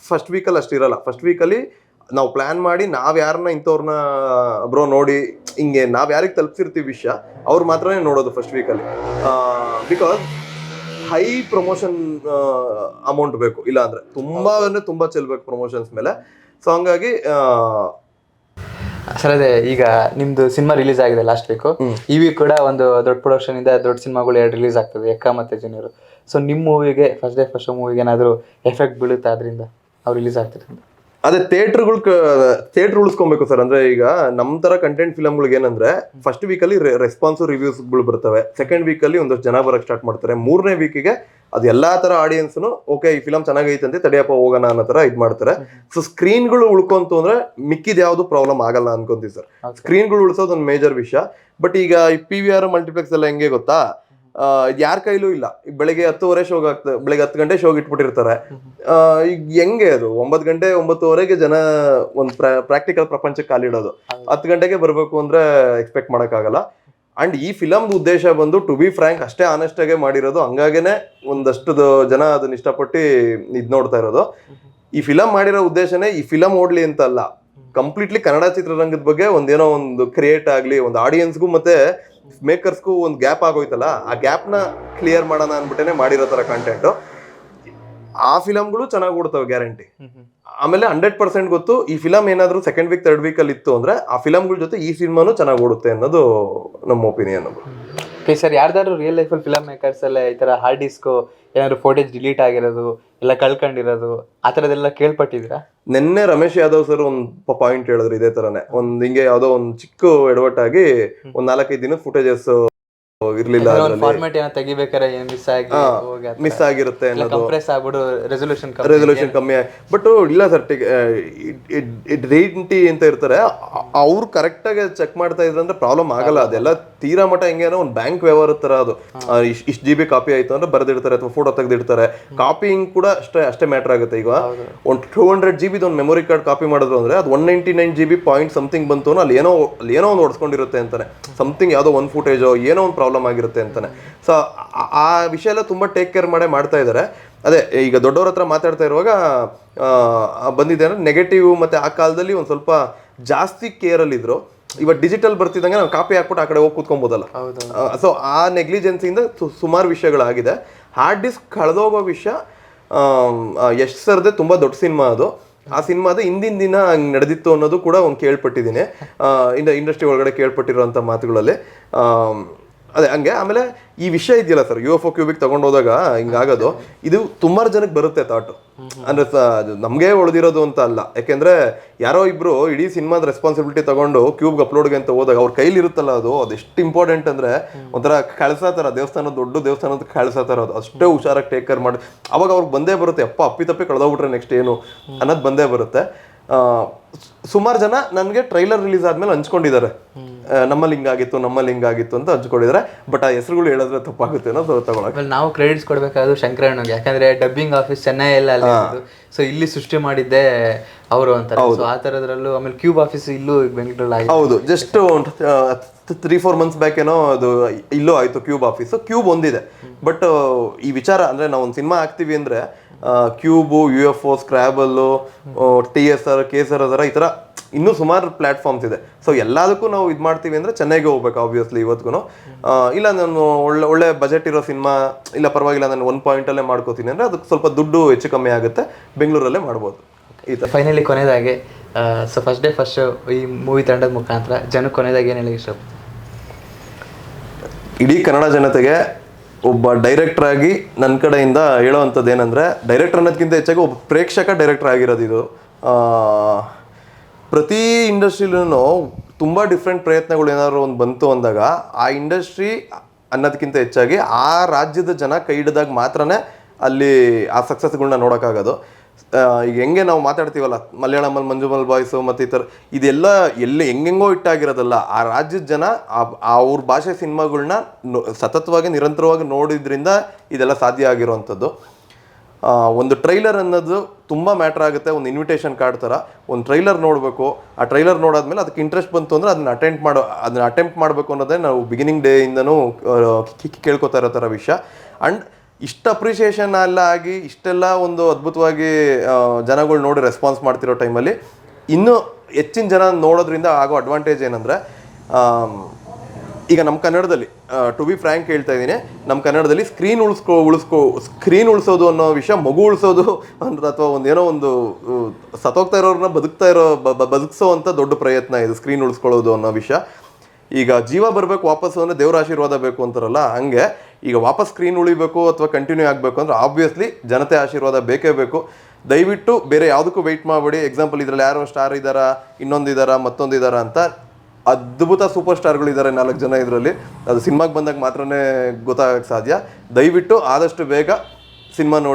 ಫಸ್ಟ್ ವೀಕಲ್ಲಿ ಅಷ್ಟಿರಲ್ಲ ಫಸ್ಟ್ ವೀಕಲ್ಲಿ ನಾವು ಪ್ಲಾನ್ ಮಾಡಿ ನಾವ್ ಯಾರನ್ನ ಇಂಥವ್ರನ್ನ ಬ್ರೋ ನೋಡಿ ಹಿಂಗೆ ನಾವ್ ಯಾರಿಗೆ ತಲುಪಿಸಿರ್ತೀವಿ ವಿಷಯ ಅವ್ರು ಮಾತ್ರನೇ ನೋಡೋದು ಫಸ್ಟ್ ವೀಕಲ್ಲಿ ಬಿಕಾಸ್ ಹೈ ಪ್ರಮೋಷನ್ ಅಮೌಂಟ್ ಬೇಕು. ಇಲ್ಲ ಅಂದ್ರೆ ತುಂಬಾ ಅಂದ್ರೆ ತುಂಬಾ ಚೆಲ್ಬೇಕು ಪ್ರಮೋಷನ್ಸ್ ಮೇಲೆ. ಸೊ ಹಂಗಾಗಿ ಸರ್ ಅದೇ ಈಗ ನಿಮ್ದು ಸಿನಿಮಾ ರಿಲೀಸ್ ಆಗಿದೆ ಲಾಸ್ಟ್ ವೀಕು ಈ ವೀಕ್ ಕೂಡ ಒಂದು ದೊಡ್ಡ ಪ್ರೊಡಕ್ಷನ್ ಇಂದ ದೊಡ್ಡ ಸಿನಿಮಾಗಳು ಎರಡು ರಿಲೀಸ್ ಆಗ್ತದೆ ಎಕ್ಕ ಮತ್ತೆ ಜೂನಿಯರ್. ಸೊ ನಿಮ್ಮ ಮೂವಿಗೆ ಫಸ್ಟ್ ಡೇ ಫಸ್ಟ್ ಮೂವಿಗೆ ಏನಾದರೂ ಎಫೆಕ್ಟ್ ಬೀಳುತ್ತೆ ಅದರಿಂದ? ಅವ್ರು ರಿಲೀಸ್ ಆಗ್ತಿದ್ರೆ ಅದೇ ಥಿಯೇಟ್ರ್ಗಳು ಥಿಯೇಟರ್ ಉಳಿಸ್ಕೊಬೇಕು ಸರ್. ಅಂದ್ರೆ ಈಗ ನಮ್ ತರ ಕಂಟೆಂಟ್ ಫಿಲಮ್ಗಳಿಗೆ ಏನಂದ್ರೆ ಫಸ್ಟ್ ವೀಕಲ್ಲಿ ರೆಸ್ಪಾನ್ಸ್ ರಿವ್ಯೂಸ್ಗಳು ಬರ್ತವೆ. ಸೆಕೆಂಡ್ ವೀಕಲ್ಲಿ ಒಂದಷ್ಟು ಜನ ಬರಕ್ ಸ್ಟಾರ್ಟ್ ಮಾಡ್ತಾರೆ. ಮೂರನೇ ವೀಕಿಗೆ ಅದು ಎಲ್ಲಾ ತರ ಆಡಿಯನ್ಸ್ನು ಓಕೆ ಈ ಫಿಲಮ್ ಚೆನ್ನಾಗೈತೆ ಅಂತ ತಡೆಯಪ್ಪ ಹೋಗೋಣ ಅನ್ನೋ ತರ ಇದು ಮಾಡ್ತಾರೆ. ಸೊ ಸ್ಕ್ರೀನ್ಗಳು ಉಳ್ಕೊಂತು ಅಂದ್ರೆ ಮಿಕ್ಕಿದ ಯಾವ್ದು ಪ್ರಾಬ್ಲಮ್ ಆಗಲ್ಲ ಅನ್ಕೊಂತೀವಿ ಸರ್. ಸ್ಕ್ರೀನ್ಗಳು ಉಳಿಸೋದು ಒಂದು ಮೇಜರ್ ವಿಷಯ. ಬಟ್ ಈಗ ಈ ಪಿ ವಿ ಆರ್ ಮಲ್ಟಿಪ್ಲೆಕ್ಸ್ ಎಲ್ಲ ಹೆಂಗೆ ಗೊತ್ತಾ? ಯಾರ ಕೈಲೂ ಇಲ್ಲ. ಬೆಳಿಗ್ಗೆ ಹತ್ತುವರೆ ಶೋಗ್ ಆಗ್ತದೆ ಬೆಳಿಗ್ಗೆ ಹತ್ತು ಗಂಟೆ ಶೋಗ್ ಇಟ್ಬಿಟ್ಟಿರ್ತಾರೆ. ಈಗ ಹೆಂಗೆ ಅದು? ಒಂಬತ್ತು ಗಂಟೆ ಒಂಬತ್ತುವರೆಗೆ ಜನ ಒಂದು ಪ್ರಾಕ್ಟಿಕಲ್ ಪ್ರಪಂಚಕ್ಕೆ ಕಾಲಿಡೋದು ಹತ್ತು ಗಂಟೆಗೆ ಬರಬೇಕು ಅಂದ್ರೆ ಎಕ್ಸ್ಪೆಕ್ಟ್ ಮಾಡೋಕ್ಕಾಗಲ್ಲ. ಅಂಡ್ ಈ ಫಿಲಮ್ ಉದ್ದೇಶ ಬಂದು ಟು ಬಿ ಫ್ರ್ಯಾಂಕ್ ಅಷ್ಟೇ ಆನೆಸ್ಟ್ ಆಗಿ ಮಾಡಿರೋದು. ಹಂಗಾಗೇನೆ ಒಂದಷ್ಟು ಜನ ಅದನ್ನ ಇಷ್ಟಪಟ್ಟು ಇದ್ ನೋಡ್ತಾ ಇರೋದು. ಈ ಫಿಲಮ್ ಮಾಡಿರೋ ಉದ್ದೇಶನೇ ಈ ಫಿಲಮ್ ಓಡ್ಲಿ ಅಂತ ಅಲ್ಲ ಕಂಪ್ಲೀಟ್ಲಿ ಕನ್ನಡ ಚಿತ್ರರಂಗದ ಬಗ್ಗೆ ಒಂದೇನೋ ಒಂದು ಕ್ರಿಯೇಟ್ ಆಗಲಿ ಒಂದು ಆಡಿಯನ್ಸ್ಗೂ ಮತ್ತೆ ಮೇಕರ್ಸ್ಗೂ ಒಂದು ಗ್ಯಾಪ್ ಆಗೋಯ್ತಲ್ಲ ಆ ಗ್ಯಾಪ್ನ ಕ್ಲಿಯರ್ ಮಾಡೋಣ ಅಂದ್ಬಿಟ್ಟೇನೆ ಮಾಡಿರೋ ಥರ ಕಂಟೆಂಟು ಆ ಫಿಲಮ್ಗಳು ಚೆನ್ನಾಗಿ ಓಡ್ತವೆ ಗ್ಯಾರಂಟಿ ಆಮೇಲೆ ಹಂಡ್ರೆಡ್ ಪರ್ಸೆಂಟ್ ಗೊತ್ತು ಈ ಫಿಲಮ್ ಏನಾದರೂ ಸೆಕೆಂಡ್ ವೀಕ್ ಥರ್ಡ್ ವೀಕಲ್ಲಿ ಅಲ್ಲಿ ಇತ್ತು ಅಂದರೆ ಆ ಫಿಲಮ್ಗಳ ಜೊತೆ ಈ ಸಿನಿಮಾನು ಚೆನ್ನಾಗಿ ಓಡುತ್ತೆ ಅನ್ನೋದು ನಮ್ಮ ಒಪಿನಿಯನ್ ಓಕೆ ಸರ್ ಯಾರ್ದಾದ್ರು ರಿಯಲ್ ಲೈಫಲ್ಲಿ ಫಿಲಮ್ ಮೇಕರ್ಸ್ ಎಲ್ಲ ಈ ಥರ ಹಾರ್ಡ್ ಡಿಸ್ಕು ಏನಾದ್ರು ಫೋಟೇಜ್ ಡಿಲೀಟ್ ಆಗಿರೋದು ಎಲ್ಲ ಕಳ್ಕೊಂಡಿರೋದು ಆ ಥರದ್ದೆಲ್ಲ ಕೇಳ್ಪಟ್ಟಿದ್ರಾ ನಿನ್ನೆ ರಮೇಶ್ ಯಾದವ್ ಸರ್ ಒಂದು ಪಾಯಿಂಟ್ ಹೇಳಿದ್ರು ಇದೇ ತರನೇ. ಒಂದ್ ಹಿಂಗೆ ಯಾವ್ದೋ ಒಂದ್ ಚಿಕ್ಕ ಎಡವಟ್ಟಾಗಿ ಒಂದ್ ನಾಲ್ಕೈದು ದಿನ ಫುಟೇಜಸ್ ಇರ್ಲಿಲ್ಲ ಫಾರ್ಮ್ಯಾಟ್ ಏನೋ ತೆಗಿಬೇಕಾರೆ ಮಿಸ್ ಆಗಿ ಮಿಸ್ ಆಗಿರುತ್ತೆ ಅನ್ನೋದು. ಕಂಪ್ರೆಸ್ ಆಗ್ಬಿಟ್ಟು ರೆಸೊಲ್ಯೂಷನ್ ರೆಸೊಲ್ಯೂಷನ್ ಕಮ್ಮಿ ಬಟ್ ಇಲ್ಲ ಸರ್ ರೇಂಟಿ ಅಂತ ಇರ್ತಾರೆ. ಅವ್ರು ಕರೆಕ್ಟ್ ಆಗಿ ಚೆಕ್ ಮಾಡ್ತಾ ಇದ್ರೆ ಅಂದ್ರೆ ಪ್ರಾಬ್ಲಮ್ ಆಗಲ್ಲ. ಅದೆಲ್ಲ ತೀರಾ ಮಟ್ಟ ಹೆಂಗೇನೋ ಒಂದು ಬ್ಯಾಂಕ್ ವ್ಯವಹಾರ ತರ ಅದು. ಇಷ್ಟು ಜಿ ಬಿ ಕಾಪಿ ಆಯ್ತು ಅಂದ್ರೆ ಬರೆದಿಡ್ತಾರೆ ಅಥವಾ ಫೋಟೋ ತೆಗೆದಿಡ್ತಾರೆ. ಕಾಪಿಂಗ್ ಕೂಡ ಅಷ್ಟೇ ಅಷ್ಟೇ ಮ್ಯಾಟರ್ ಆಗುತ್ತೆ ಈಗ. ಒಂದು ಟೂ ಹಂಡ್ರೆಡ್ ಜಿ ಬಿದು ಒಂದು ಮೆಮೊರಿ ಕಾರ್ಡ್ ಕಾಪಿ ಮಾಡಿದ್ರು ಅಂದ್ರೆ ಅದು one ninety nine G B point something ಬಂತು ಅಲ್ಲಿ ಏನೋ ಅಲ್ಲಿ ಏನೋ ಒಂದು ಹೊಡ್ಸ್ಕೊಂಡಿರುತ್ತೆ ಅಂತಾನೆ. ಸಮಥಿಂಗ್ ಯಾವುದೋ ಒಂದು ಫುಟೇಜೋ ಏನೋ ಒಂದು ಪ್ರಾಬ್ಲಮ್ ಆಗಿರುತ್ತೆ ಅಂತಾನೆ. ಸೊ ಆ ವಿಷಯ ಎಲ್ಲ ತುಂಬಾ ಟೇಕ್ ಕೇರ್ ಮಾಡೇ ಮಾಡ್ತಾ ಇದ್ದಾರೆ ಅದೇ ಈಗ ದೊಡ್ಡವ್ರ ಹತ್ರ ಮಾತಾಡ್ತಾ ಇರುವಾಗ ಬಂದಿದೆ ಅಂದ್ರೆ ನೆಗೆಟಿವ್ ಮತ್ತೆ ಆ ಕಾಲದಲ್ಲಿ ಒಂದು ಸ್ವಲ್ಪ ಜಾಸ್ತಿ ಕೇರಲ್ಲಿದ್ದರು ಇವಾಗ ಡಿಜಿಟಲ್ ಬರ್ತಿದ್ದಂಗೆ ನಾವು ಕಾಪಿ ಹಾಕ್ಬಿಟ್ಟು ಆ ಕಡೆ ಹೋಗಿ ಕೂತ್ಕೊಬೋದಲ್ಲ. ಸೊ ಆ ನೆಗ್ಲಿಜೆನ್ಸಿಯಿಂದ ಸುಮಾರು ವಿಷಯಗಳಾಗಿದೆ. ಹಾರ್ಡ್ ಡಿಸ್ಕ್ ಕಳೆದೋಗೋ ವಿಷಯ ಯಶ್ ಸರ್ದೆ ತುಂಬ ದೊಡ್ಡ ಸಿನಿಮಾ ಅದು. ಆ ಸಿನಿಮಾದ ಹಿಂದಿನ ದಿನ ಹಂಗ್ ನಡೆದಿತ್ತು ಅನ್ನೋದು ಕೂಡ ಒಂದು ಕೇಳ್ಪಟ್ಟಿದ್ದೀನಿ. ಇಂದ ಇಂಡಸ್ಟ್ರಿ ಒಳಗಡೆ ಕೇಳ್ಪಟ್ಟಿರುವಂಥ ಮಾತುಗಳಲ್ಲಿ. ಅದೇ, ಹಂಗೆ ಆಮೇಲೆ ಈ ವಿಷಯ ಇದೆಯಲ್ಲ sir U F O cubic ತಗೊಂಡೋದಾಗ ಹಿಂಗಾಗೋದು. ಇದು ಸುಮಾರು ಜನಕ್ಕೆ ಬರುತ್ತೆ ಥಾಟ್ ಅಂದ್ರೆ ನಮಗೆ ಉಳಿದಿರೋದು ಅಂತ ಅಲ್ಲ. ಯಾಕೆಂದ್ರೆ ಯಾರೋ ಇಬ್ರು ಇಡೀ ಸಿನಿಮಾದ ರೆಸ್ಪಾನ್ಸಿಬಿಲಿಟಿ ತಗೊಂಡು ಕ್ಯೂಬ್ ಅಪ್ಲೋಡ್ಗೆ ಅಂತ ಹೋದಾಗ ಅವ್ರ ಕೈಲಿ ಇರುತ್ತಲ್ಲ ಅದು ಅದೆಷ್ಟು ಇಂಪಾರ್ಟೆಂಟ್ ಅಂದ್ರೆ ಒಂಥರ ಕಳ್ಸಾ ಥರ, ದೇವಸ್ಥಾನ ದೊಡ್ಡ ದೇವಸ್ಥಾನದ ಕಳ್ಸಾ ಥರ ಅದು. ಅಷ್ಟೇ ಹುಷಾರಾಗಿ ಟೇಕ್ ಕೇರ್ ಮಾಡಿ. ಅವಾಗ ಅವ್ರಿಗೆ ಬಂದೇ ಬರುತ್ತೆ, ಅಪ್ಪ ಅಪ್ಪಿ ತಪ್ಪಿ ಕಳೆದೋಗ್ಬಿಟ್ರೆ ನೆಕ್ಸ್ಟ್ ಏನು ಅನ್ನೋದು ಬಂದೇ ಬರುತ್ತೆ. ಸುಮಾರು ಜನ ನನಗೆ ಟ್ರೈಲರ್ ರಿಲೀಸ್ ಆದ್ಮೇಲೆ ಹಂಚ್ಕೊಂಡಿದ್ದಾರೆ. ನಮ್ಮಲ್ಲಿ ಹಿಂಗಾಗಿತ್ತು ನಮ್ಮಲ್ಲಿ ಹಿಂಗಾಗಿತ್ತು ಅಂತ ಹಂಚ್ಕೊಂಡಿದ್ದಾರೆ. ಬಟ್ ಆ ಹೆಸರುಗಳು ಹೇಳಿದ್ರೆ ತಪ್ಪಾಗುತ್ತೆ ಅನ್ನೋದು ತಗೊಳಕ್ಕೆ. ಆಮೇಲೆ ನಾವು ಕ್ರೆಡಿಟ್ಸ್ ಕೊಡ್ಬೇಕಾದ್ರು ಶಂಕರಣ್ಣಗೆ ಯಾಕಂದ್ರೆ ಡಬ್ಬಿಂಗ್ ಆಫೀಸ್ ಚೆನ್ನೈಯಲ್ಲಿ ಅಲ್ಲಿ ಸೊ ಇಲ್ಲಿ ಸೃಷ್ಟಿ ಮಾಡಿದ್ದೆ ಅವರು ಅಂತ ಸೊ ಆ ಥರದ್ರಲ್ಲೂ ಆಮೇಲೆ ಕ್ಯೂಬ್ ಆಫೀಸ್ ಇಲ್ಲೂ ಬೆಂಗಳೂರಲ್ಲಿ ಹೌದು just three four months back ಏನೋ ಅದು ಇಲ್ಲೂ ಆಯ್ತು ಕ್ಯೂಬ್ ಆಫೀಸ್ ಕ್ಯೂಬ್ ಒಂದಿದೆ. ಬಟ್ ಈ ವಿಚಾರ ಅಂದ್ರೆ ನಾವು ಒಂದು ಸಿನಿಮಾ ಹಾಕ್ತಿವಿ ಅಂದ್ರೆ Qube U F O Scrabble T S R K S R ಅದರ ಈ ಥರ ಇನ್ನೂ ಸುಮಾರು ಪ್ಲಾಟ್ಫಾರ್ಮ್ಸ್ ಇದೆ. ಸೊ ಎಲ್ಲದಕ್ಕೂ ನಾವು ಇದು ಮಾಡ್ತೀವಿ ಅಂದರೆ ಚೆನ್ನಾಗಿ ಹೋಗ್ಬೇಕು ಆಬ್ವಿಯಸ್ಲಿ ಇವತ್ತಿಗೂ ಇಲ್ಲ ನಾನು ಒಳ್ಳೆ ಒಳ್ಳೆ ಬಜೆಟ್ ಇರೋ ಸಿನಿಮಾ ಇಲ್ಲ ಪರವಾಗಿಲ್ಲ ನಾನು ಒನ್ ಪಾಯಿಂಟಲ್ಲೇ ಮಾಡ್ಕೋತೀನಿ ಅಂದರೆ ಅದಕ್ಕೆ ಸ್ವಲ್ಪ ದುಡ್ಡು ಹೆಚ್ಚು ಕಮ್ಮಿ ಆಗುತ್ತೆ ಬೆಂಗಳೂರಲ್ಲೇ ಮಾಡ್ಬೋದು. ಈ ಥರ. ಫೈನಲಿ ಕೊನೆಯದಾಗಿ ಸೊ ಫಸ್ಟ್ ಡೇ ಫಸ್ಟ್ ಈ ಮೂವಿ ತಂಡದ ಮುಖಾಂತರ ಜನಕ್ಕೆ ಕೊನೆಯದಾಗಿ ಏನು ಹೇಳಿ ಇಷ್ಟ ಇಡೀ ಕನ್ನಡ ಜನತೆಗೆ ಒಬ್ಬ ಡೈರೆಕ್ಟರ್ ಆಗಿ ನನ್ನ ಕಡೆಯಿಂದ ಹೇಳೋವಂಥದ್ದು ಏನಂದರೆ ಡೈರೆಕ್ಟರ್ ಅನ್ನೋದಕ್ಕಿಂತ ಹೆಚ್ಚಾಗಿ ಒಬ್ಬ ಪ್ರೇಕ್ಷಕ ಡೈರೆಕ್ಟರ್ ಆಗಿರೋದು ಇದು. ಪ್ರತಿ ಇಂಡಸ್ಟ್ರೀಲೂ ತುಂಬ ಡಿಫ್ರೆಂಟ್ ಪ್ರಯತ್ನಗಳು ಏನಾದ್ರು ಒಂದು ಬಂತು ಅಂದಾಗ ಆ ಇಂಡಸ್ಟ್ರಿ ಅನ್ನೋದಕ್ಕಿಂತ ಹೆಚ್ಚಾಗಿ ಆ ರಾಜ್ಯದ ಜನ ಕೈ ಹಿಡಿದಾಗ ಮಾತ್ರನೇ ಅಲ್ಲಿ ಆ ಸಕ್ಸಸ್ಗಳನ್ನ ನೋಡೋಕ್ಕಾಗೋದು. ಈಗ ಹೆಂಗೆ ನಾವು ಮಾತಾಡ್ತೀವಲ್ಲ ಮಲಯಾಳಮಲ್ ಮಂಜುಮಲ್ ಬಾಯ್ಸು ಮತ್ತು ಈ ಥರ ಇದೆಲ್ಲ ಎಲ್ಲಿ ಹೆಂಗೆಂಗೋ ಇಟ್ಟಾಗಿರೋದಲ್ಲ ಆ ರಾಜ್ಯದ ಜನ ಆ- ಅವ್ರ ಭಾಷೆ ಸಿನಿಮಾಗಳನ್ನ ಸತತವಾಗಿ ನಿರಂತರವಾಗಿ ನೋಡಿದ್ರಿಂದ ಇದೆಲ್ಲ ಸಾಧ್ಯ ಆಗಿರುವಂಥದ್ದು. ಒಂದು ಟ್ರೈಲರ್ ಅನ್ನೋದು ತುಂಬ ಮ್ಯಾಟ್ರ್ ಆಗುತ್ತೆ, ಒಂದು ಇನ್ವಿಟೇಷನ್ ಕಾರ್ಡ್ ಥರ ಒಂದು ಟ್ರೈಲರ್ ನೋಡಬೇಕು. ಆ ಟ್ರೈಲರ್ ನೋಡಾದ್ಮೇಲೆ ಅದಕ್ಕೆ ಇಂಟ್ರೆಸ್ಟ್ ಬಂತು ಅಂದರೆ ಅದನ್ನ ಅಟೆಂಪ್ಟ್ ಮಾಡೋ, ಅದನ್ನ ಅಟೆಂಪ್ಟ್ ಮಾಡಬೇಕು ಅನ್ನೋದೇ ನಾವು ಬಿಗಿನಿಂಗ್ ಡೇಯಿಂದನೂ ಕೇಳ್ಕೊತಾ ಇರೋ ಥರ ವಿಷಯ. ಆ್ಯಂಡ್ ಇಷ್ಟು ಅಪ್ರಿಷಿಯೇಷನ್ ಎಲ್ಲ ಆಗಿ, ಇಷ್ಟೆಲ್ಲ ಒಂದು ಅದ್ಭುತವಾಗಿ ಜನಗಳು ನೋಡಿ ರೆಸ್ಪಾನ್ಸ್ ಮಾಡ್ತಿರೋ ಟೈಮಲ್ಲಿ ಇನ್ನೂ ಹೆಚ್ಚಿನ ಜನ ನೋಡೋದ್ರಿಂದ ಆಗೋ ಅಡ್ವಾಂಟೇಜ್ ಏನಂದರೆ ಈಗ ನಮ್ಮ ಕನ್ನಡದಲ್ಲಿ ಟು ಬಿ ಫ್ರ್ಯಾಂಕ್ ಹೇಳ್ತಾ ಇದ್ದೀನಿ ನಮ್ಮ ಕನ್ನಡದಲ್ಲಿ ಸ್ಕ್ರೀನ್ ಉಳಿಸ್ಕೊ ಉಳಿಸ್ಕೊ ಸ್ಕ್ರೀನ್ ಉಳಿಸೋದು ಅನ್ನೋ ವಿಷಯ ಮಗು ಉಳಿಸೋದು *laughs* ಅಂದ್ರೆ ಅಥವಾ ಒಂದು ಏನೋ ಒಂದು ಸತೋಗ್ತಾ ಸತ್ತೋಗ್ತಾ ಇರೋರನ್ನ ಬದುಕ್ತಾ ಇರೋ, ಬ- ಬ- ಅಂತ ದೊಡ್ಡ ಪ್ರಯತ್ನ ಇದು ಸ್ಕ್ರೀನ್ ಉಳಿಸ್ಕೊಳ್ಳೋದು ಅನ್ನೋ ವಿಷಯ. ಈಗ ಜೀವ ಬರಬೇಕು, ವಾಪಸ್ಸು ಅಂದರೆ ದೇವರ ಆಶೀರ್ವಾದ ಬೇಕು ಅಂತಾರಲ್ಲ, ಹಂಗೆ ಈಗ ವಾಪಸ್ ಸ್ಕ್ರೀನ್ ಉಳಿಬೇಕು ಅಥವಾ ಕಂಟಿನ್ಯೂ ಆಗಬೇಕು ಅಂದರೆ ಆಬ್ವಿಯಸ್ಲಿ ಜನತೆ ಆಶೀರ್ವಾದ ಬೇಕೇ ಬೇಕು. ದಯವಿಟ್ಟು ಬೇರೆ ಯಾವುದಕ್ಕೂ ವೆಯ್ಟ್ ಮಾಡಬೇಡಿ. ಎಕ್ಸಾಂಪಲ್ ಇದರಲ್ಲಿ ಯಾರೋ ಸ್ಟಾರ್ ಇದ್ದಾರಾ ಇನ್ನೊಂದು ಇದ್ದಾರಾ ಮತ್ತೊಂದು ಇದ್ದಾರಾ ಅಂತ ಅದ್ಭುತ ಸೂಪರ್ ಸ್ಟಾರ್ಗಳು ಇದ್ದಾರೆ ನಾಲ್ಕು ಜನ ಇದರಲ್ಲಿ. ಅದು ಸಿನಿಮಾಗೆ ಬಂದಾಗ ಮಾತ್ರನೇ ಗೊತ್ತಾಗಕ್ಕೆ ಸಾಧ್ಯ. ದಯವಿಟ್ಟು ಆದಷ್ಟು ಬೇಗ ಸಿನಿಮಾ ನೋಡಿ.